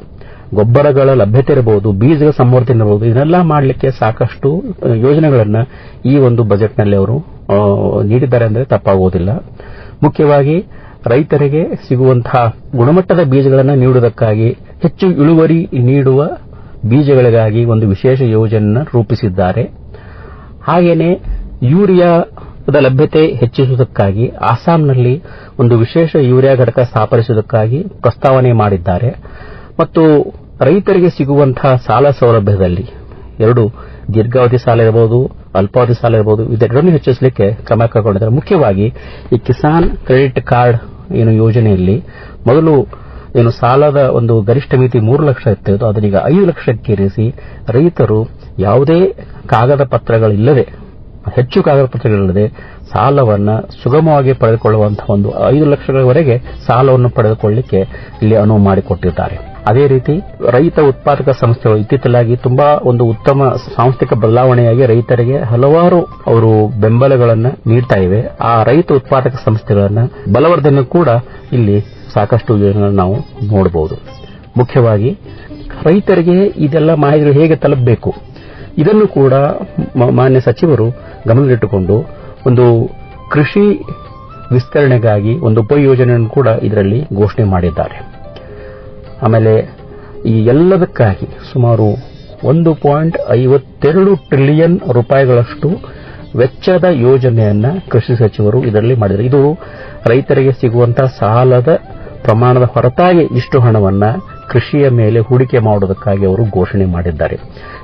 ಗೊಬ್ಬರಗಳ ಲಭ್ಯತೆ ಇರಬಹುದು ಬೀಜಗಳ ಸಮರ್ಥನೆ ಇರಬಹುದು ಇದನ್ನೆಲ್ಲ ಮಾಡಲಿಕ್ಕೆ ಸಾಕಷ್ಟು ಯೋಜನೆಗಳನ್ನು ಈ ಒಂದು ಬಜೆಟ್ನಲ್ಲಿ ಅವರು ನೀಡಿದ್ದಾರೆ ಅಂದರೆ ತಪ್ಪಾಗುವುದಿಲ್ಲ ಮುಖ್ಯವಾಗಿ ರೈತರಿಗೆ ಸಿಗುವಂತಹ ಗುಣಮಟ್ಟದ ಬೀಜಗಳನ್ನು ನೀಡುವುದಕ್ಕಾಗಿ ಹೆಚ್ಚು ಇಳುವರಿ ನೀಡುವ ಬೀಜಗಳಿಗಾಗಿ ಒಂದು ವಿಶೇಷ ಯೋಜನೆಯನ್ನು ರೂಪಿಸಿದ್ದಾರೆ. ಹಾಗೆಯೇ ಯೂರಿಯಾದ ಲಭ್ಯತೆ ಹೆಚ್ಚಿಸುವುದಕ್ಕಾಗಿ ಅಸ್ಸಾಂನಲ್ಲಿ ಒಂದು ವಿಶೇಷ ಯೂರಿಯಾ ಘಟಕ ಸ್ಥಾಪಿಸುವುದಕ್ಕಾಗಿ ಪ್ರಸ್ತಾವನೆ ಮಾಡಿದ್ದಾರೆ. ಮತ್ತು ರೈತರಿಗೆ ಸಿಗುವಂತಹ ಸಾಲ ಸೌಲಭ್ಯದಲ್ಲಿ ಎರಡು ದೀರ್ಘಾವಧಿ ಸಾಲ ಇರಬಹುದು, ಅಲ್ಪಾವಧಿ ಸಾಲ ಇರಬಹುದು, ಇದೆರಡನ್ನೂ ಹೆಚ್ಚಿಸಲಿಕ್ಕೆ ಕ್ರಮ ಕೈಗೊಂಡಿದ್ದಾರೆ. ಮುಖ್ಯವಾಗಿ ಈ ಕಿಸಾನ್ ಕ್ರೆಡಿಟ್ ಕಾರ್ಡ್ ಏನು ಯೋಜನೆಯಲ್ಲಿ ಮೊದಲು ಏನು ಸಾಲದ ಒಂದು ಗರಿಷ್ಠ ಮಿತಿ ಮೂರು ಲಕ್ಷ ಇತ್ತು ಅದನ್ನೀಗ ಐದು ಲಕ್ಷಕ್ಕೇರಿಸಿ ರೈತರು ಯಾವುದೇ ಕಾಗದ ಪತ್ರಗಳಿಲ್ಲದೆ, ಹೆಚ್ಚು ಕಾಗದ ಪತ್ರಗಳಿಲ್ಲದೆ ಸಾಲವನ್ನು ಸುಗಮವಾಗಿ ಪಡೆದುಕೊಳ್ಳುವಂತಹ ಒಂದು ಐದು ಲಕ್ಷಗಳವರೆಗೆ ಸಾಲವನ್ನು ಪಡೆದುಕೊಳ್ಳಲಿಕ್ಕೆ ಇಲ್ಲಿ ಅನುವು ಮಾಡಿಕೊಟ್ಟಿದ್ದಾರೆ. ಅದೇ ರೀತಿ ರೈತ ಉತ್ಪಾದಕ ಸಂಸ್ಥೆಗಳು ಇತ್ತೀಚಲಾಗಿ ತುಂಬಾ ಒಂದು ಉತ್ತಮ ಸಾಂಸ್ಥಿಕ ಬದಲಾವಣೆಯಾಗಿ ರೈತರಿಗೆ ಹಲವಾರು ಅವರು ಬೆಂಬಲಗಳನ್ನು ನೀಡ್ತಾ ಇವೆ. ಆ ರೈತ ಉತ್ಪಾದಕ ಸಂಸ್ಥೆಗಳನ್ನು ಬಲವರ್ಧನೆ ಕೂಡ ಇಲ್ಲಿ ಸಾಕಷ್ಟು ಯೋಜನೆಗಳನ್ನು ನಾವು ನೋಡಬಹುದು ಮುಖ್ಯವಾಗಿ ರೈತರಿಗೆ ಇದೆಲ್ಲ ಮಾಹಿತಿಗಳು ಹೇಗೆ ತಲುಪಬೇಕು? ಇದನ್ನು ಕೂಡ ಮಾನ್ಯ ಸಚಿವರು ಗಮನದಲ್ಲಿಟ್ಟುಕೊಂಡು ಒಂದು ಕೃಷಿ ವಿಸ್ತರಣೆಗಾಗಿ ಒಂದು ಉಪಯೋಜನೆಯನ್ನು ಕೂಡ ಇದರಲ್ಲಿ ಘೋಷಣೆ ಮಾಡಿದ್ದಾರೆ. ಆಮೇಲೆ ಈ ಎಲ್ಲದಕ್ಕಾಗಿ ಸುಮಾರು ಒಂದು ಪಾಯಿಂಟ್ ಐವತ್ತೆರಡು ಟ್ರಿಲಿಯನ್ ರೂಪಾಯಿಗಳಷ್ಟು ವೆಚ್ಚದ ಯೋಜನೆಯನ್ನ ಕೃಷಿ ಸಚಿವರು ಇದರಲ್ಲಿ ಮಾಡಿದ್ದಾರೆ. ಇದು ರೈತರಿಗೆ ಸಿಗುವಂತಹ ಸಾಲದ ಪ್ರಮಾಣದ ಹೊರತಾಗಿ ಇಷ್ಟು ಹಣವನ್ನ ಕೃಷಿಯ ಮೇಲೆ ಹೂಡಿಕೆ ಮಾಡುವುದಕ್ಕಾಗಿ ಅವರು ಘೋಷಣೆ ಮಾಡಿದ್ದಾರೆ.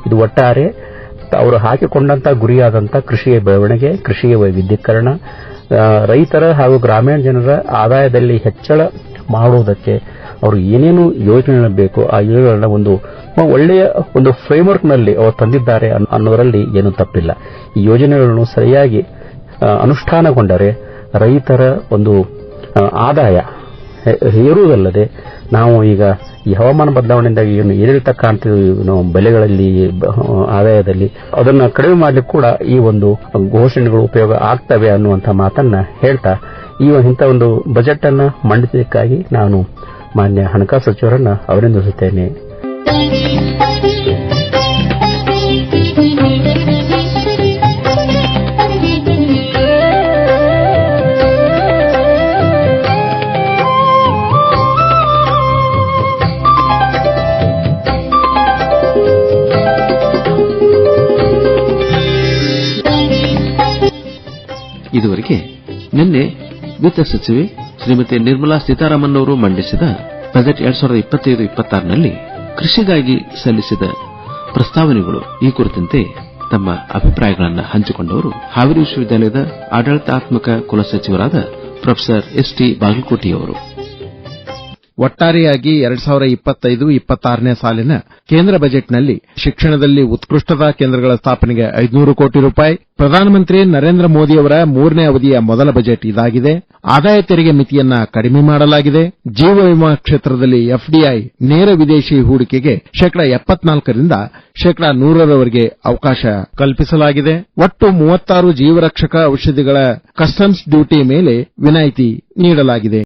ಇದು ಒಟ್ಟಾರೆ ಅವರು ಹಾಕಿಕೊಂಡಂತಹ ಗುರಿಯಾದಂತಹ ಕೃಷಿಯ ಬೆಳವಣಿಗೆ, ಕೃಷಿಯ ವೈವಿಧ್ಯೀಕರಣ ರೈತರ ಹಾಗೂ ಗ್ರಾಮೀಣ ಜನರ ಆದಾಯದಲ್ಲಿ ಹೆಚ್ಚಳ ಮಾಡುವುದಕ್ಕೆ ಅವರು ಏನೇನು ಯೋಜನೆ ಬೇಕು, ಆ ಯೋಜನೆಗಳನ್ನ ಒಂದು ಒಳ್ಳೆಯ ಒಂದು ಫ್ರೇಮ್ವರ್ಕ್ನಲ್ಲಿ ಅವರು ತಂದಿದ್ದಾರೆ ಅನ್- ಅನ್ನೋದರಲ್ಲಿ ಏನೂ ತಪ್ಪಿಲ್ಲ. ಈ ಯೋಜನೆಗಳನ್ನು ಸರಿಯಾಗಿ ಅನುಷ್ಠಾನಗೊಂಡರೆ ರೈತರ ಒಂದು ಆದಾಯ ಹೇರುವುದಲ್ಲದೆ ನಾವು ಈಗ ಈ ಹವಾಮಾನ ಬದಲಾವಣೆಯಿಂದಾಗಿ ಏನು ಏರಿಳಿತ ಕಾಣ್ತೀವಿ ನಾವು ಬೆಲೆಗಳಲ್ಲಿ ಆದಾಯದಲ್ಲಿ ಅದನ್ನು ಕಡಿಮೆ ಮಾಡಲಿಕ್ಕೆ ಕೂಡ ಈ ಒಂದು ಘೋಷಣೆಗಳು ಉಪಯೋಗ ಆಗ್ತವೆ ಅನ್ನುವಂಥ ಮಾತನ್ನ ಹೇಳ್ತಾ ಈ ಇಂಥ ಒಂದು ಬಜೆಟ್ ಅನ್ನು ಮಂಡಿಸಲಿಕ್ಕಾಗಿ ನಾನು ಮಾನ್ಯ ಹಣಕಾಸು ಸಚಿವರನ್ನ ಅಭಿನಂದಿಸುತ್ತೇನೆ. ಇದುವರೆಗೆ ನಿನ್ನೆ ವಿತ್ತ ಸಚಿವೆ ಶ್ರೀಮತಿ ನಿರ್ಮಲಾ ಸೀತಾರಾಮನ್ ಅವರು ಮಂಡಿಸಿದ ಬಜೆಟ್ ಎರಡ್ ಸಾವಿರದ ಇಪ್ಪತ್ತೈದು ಇಪ್ಪತ್ತಾರನಲ್ಲಿ ಕೃಷಿಗಾಗಿ ಸಲ್ಲಿಸಿದ ಪ್ರಸ್ತಾವನೆಗಳು ಈ ಕುರಿತಂತೆ ತಮ್ಮ ಅಭಿಪ್ರಾಯಗಳನ್ನು ಹಂಚಿಕೊಂಡವರು. ಹಾವೇರಿ ವಿಶ್ವವಿದ್ಯಾಲಯದ ಆಡಳಿತಾತ್ಮಕ ಕುಲಸಚಿವರಾದ ಪ್ರೊಫೆಸರ್ ಎಸ್ ಟಿ ಬಾಗಲಕೋಟೆಯವರು. ಒಟ್ಟಾರೆಯಾಗಿ ಎರಡ್ ಸಾವಿರ ಇಪ್ಪತ್ತೈದು, ಇಪ್ಪತ್ತಾರನೇ ಸಾಲಿನ ಕೇಂದ್ರ ಬಜೆಟ್ನಲ್ಲಿ ಶಿಕ್ಷಣದಲ್ಲಿ ಉತ್ಕೃಷ್ಟತಾ ಕೇಂದ್ರಗಳ ಸ್ಥಾಪನೆಗೆ ಐದುನೂರು ಕೋಟಿ ರೂಪಾಯಿ, ಪ್ರಧಾನಮಂತ್ರಿ ನರೇಂದ್ರ ಮೋದಿಯವರ ಮೂರನೇ ಅವಧಿಯ ಮೊದಲ ಬಜೆಟ್ ಇದಾಗಿದೆ. ಆದಾಯ ತೆರಿಗೆ ಮಿತಿಯನ್ನ ಕಡಿಮೆ ಮಾಡಲಾಗಿದೆ. ಜೀವ ವಿಮಾ ಕ್ಷೇತ್ರದಲ್ಲಿ ಎಫ್ಡಿಐ ನೇರ ವಿದೇಶಿ ಹೂಡಿಕೆಗೆ ಶೇಕಡ ಎಪ್ಪತ್ನಾಲ್ಕರಿಂದ ಶೇಕಡ ನೂರರವರೆಗೆ ಅವಕಾಶ ಕಲ್ಪಿಸಲಾಗಿದೆ. ಒಟ್ಟು ಮೂವತ್ತಾರು ಜೀವರಕ್ಷಕ ಔಷಧಿಗಳ ಕಸ್ಟಮ್ಸ್ ಡ್ಯೂಟಿ ಮೇಲೆ ವಿನಾಯಿತಿ ನೀಡಲಾಗಿದೆ.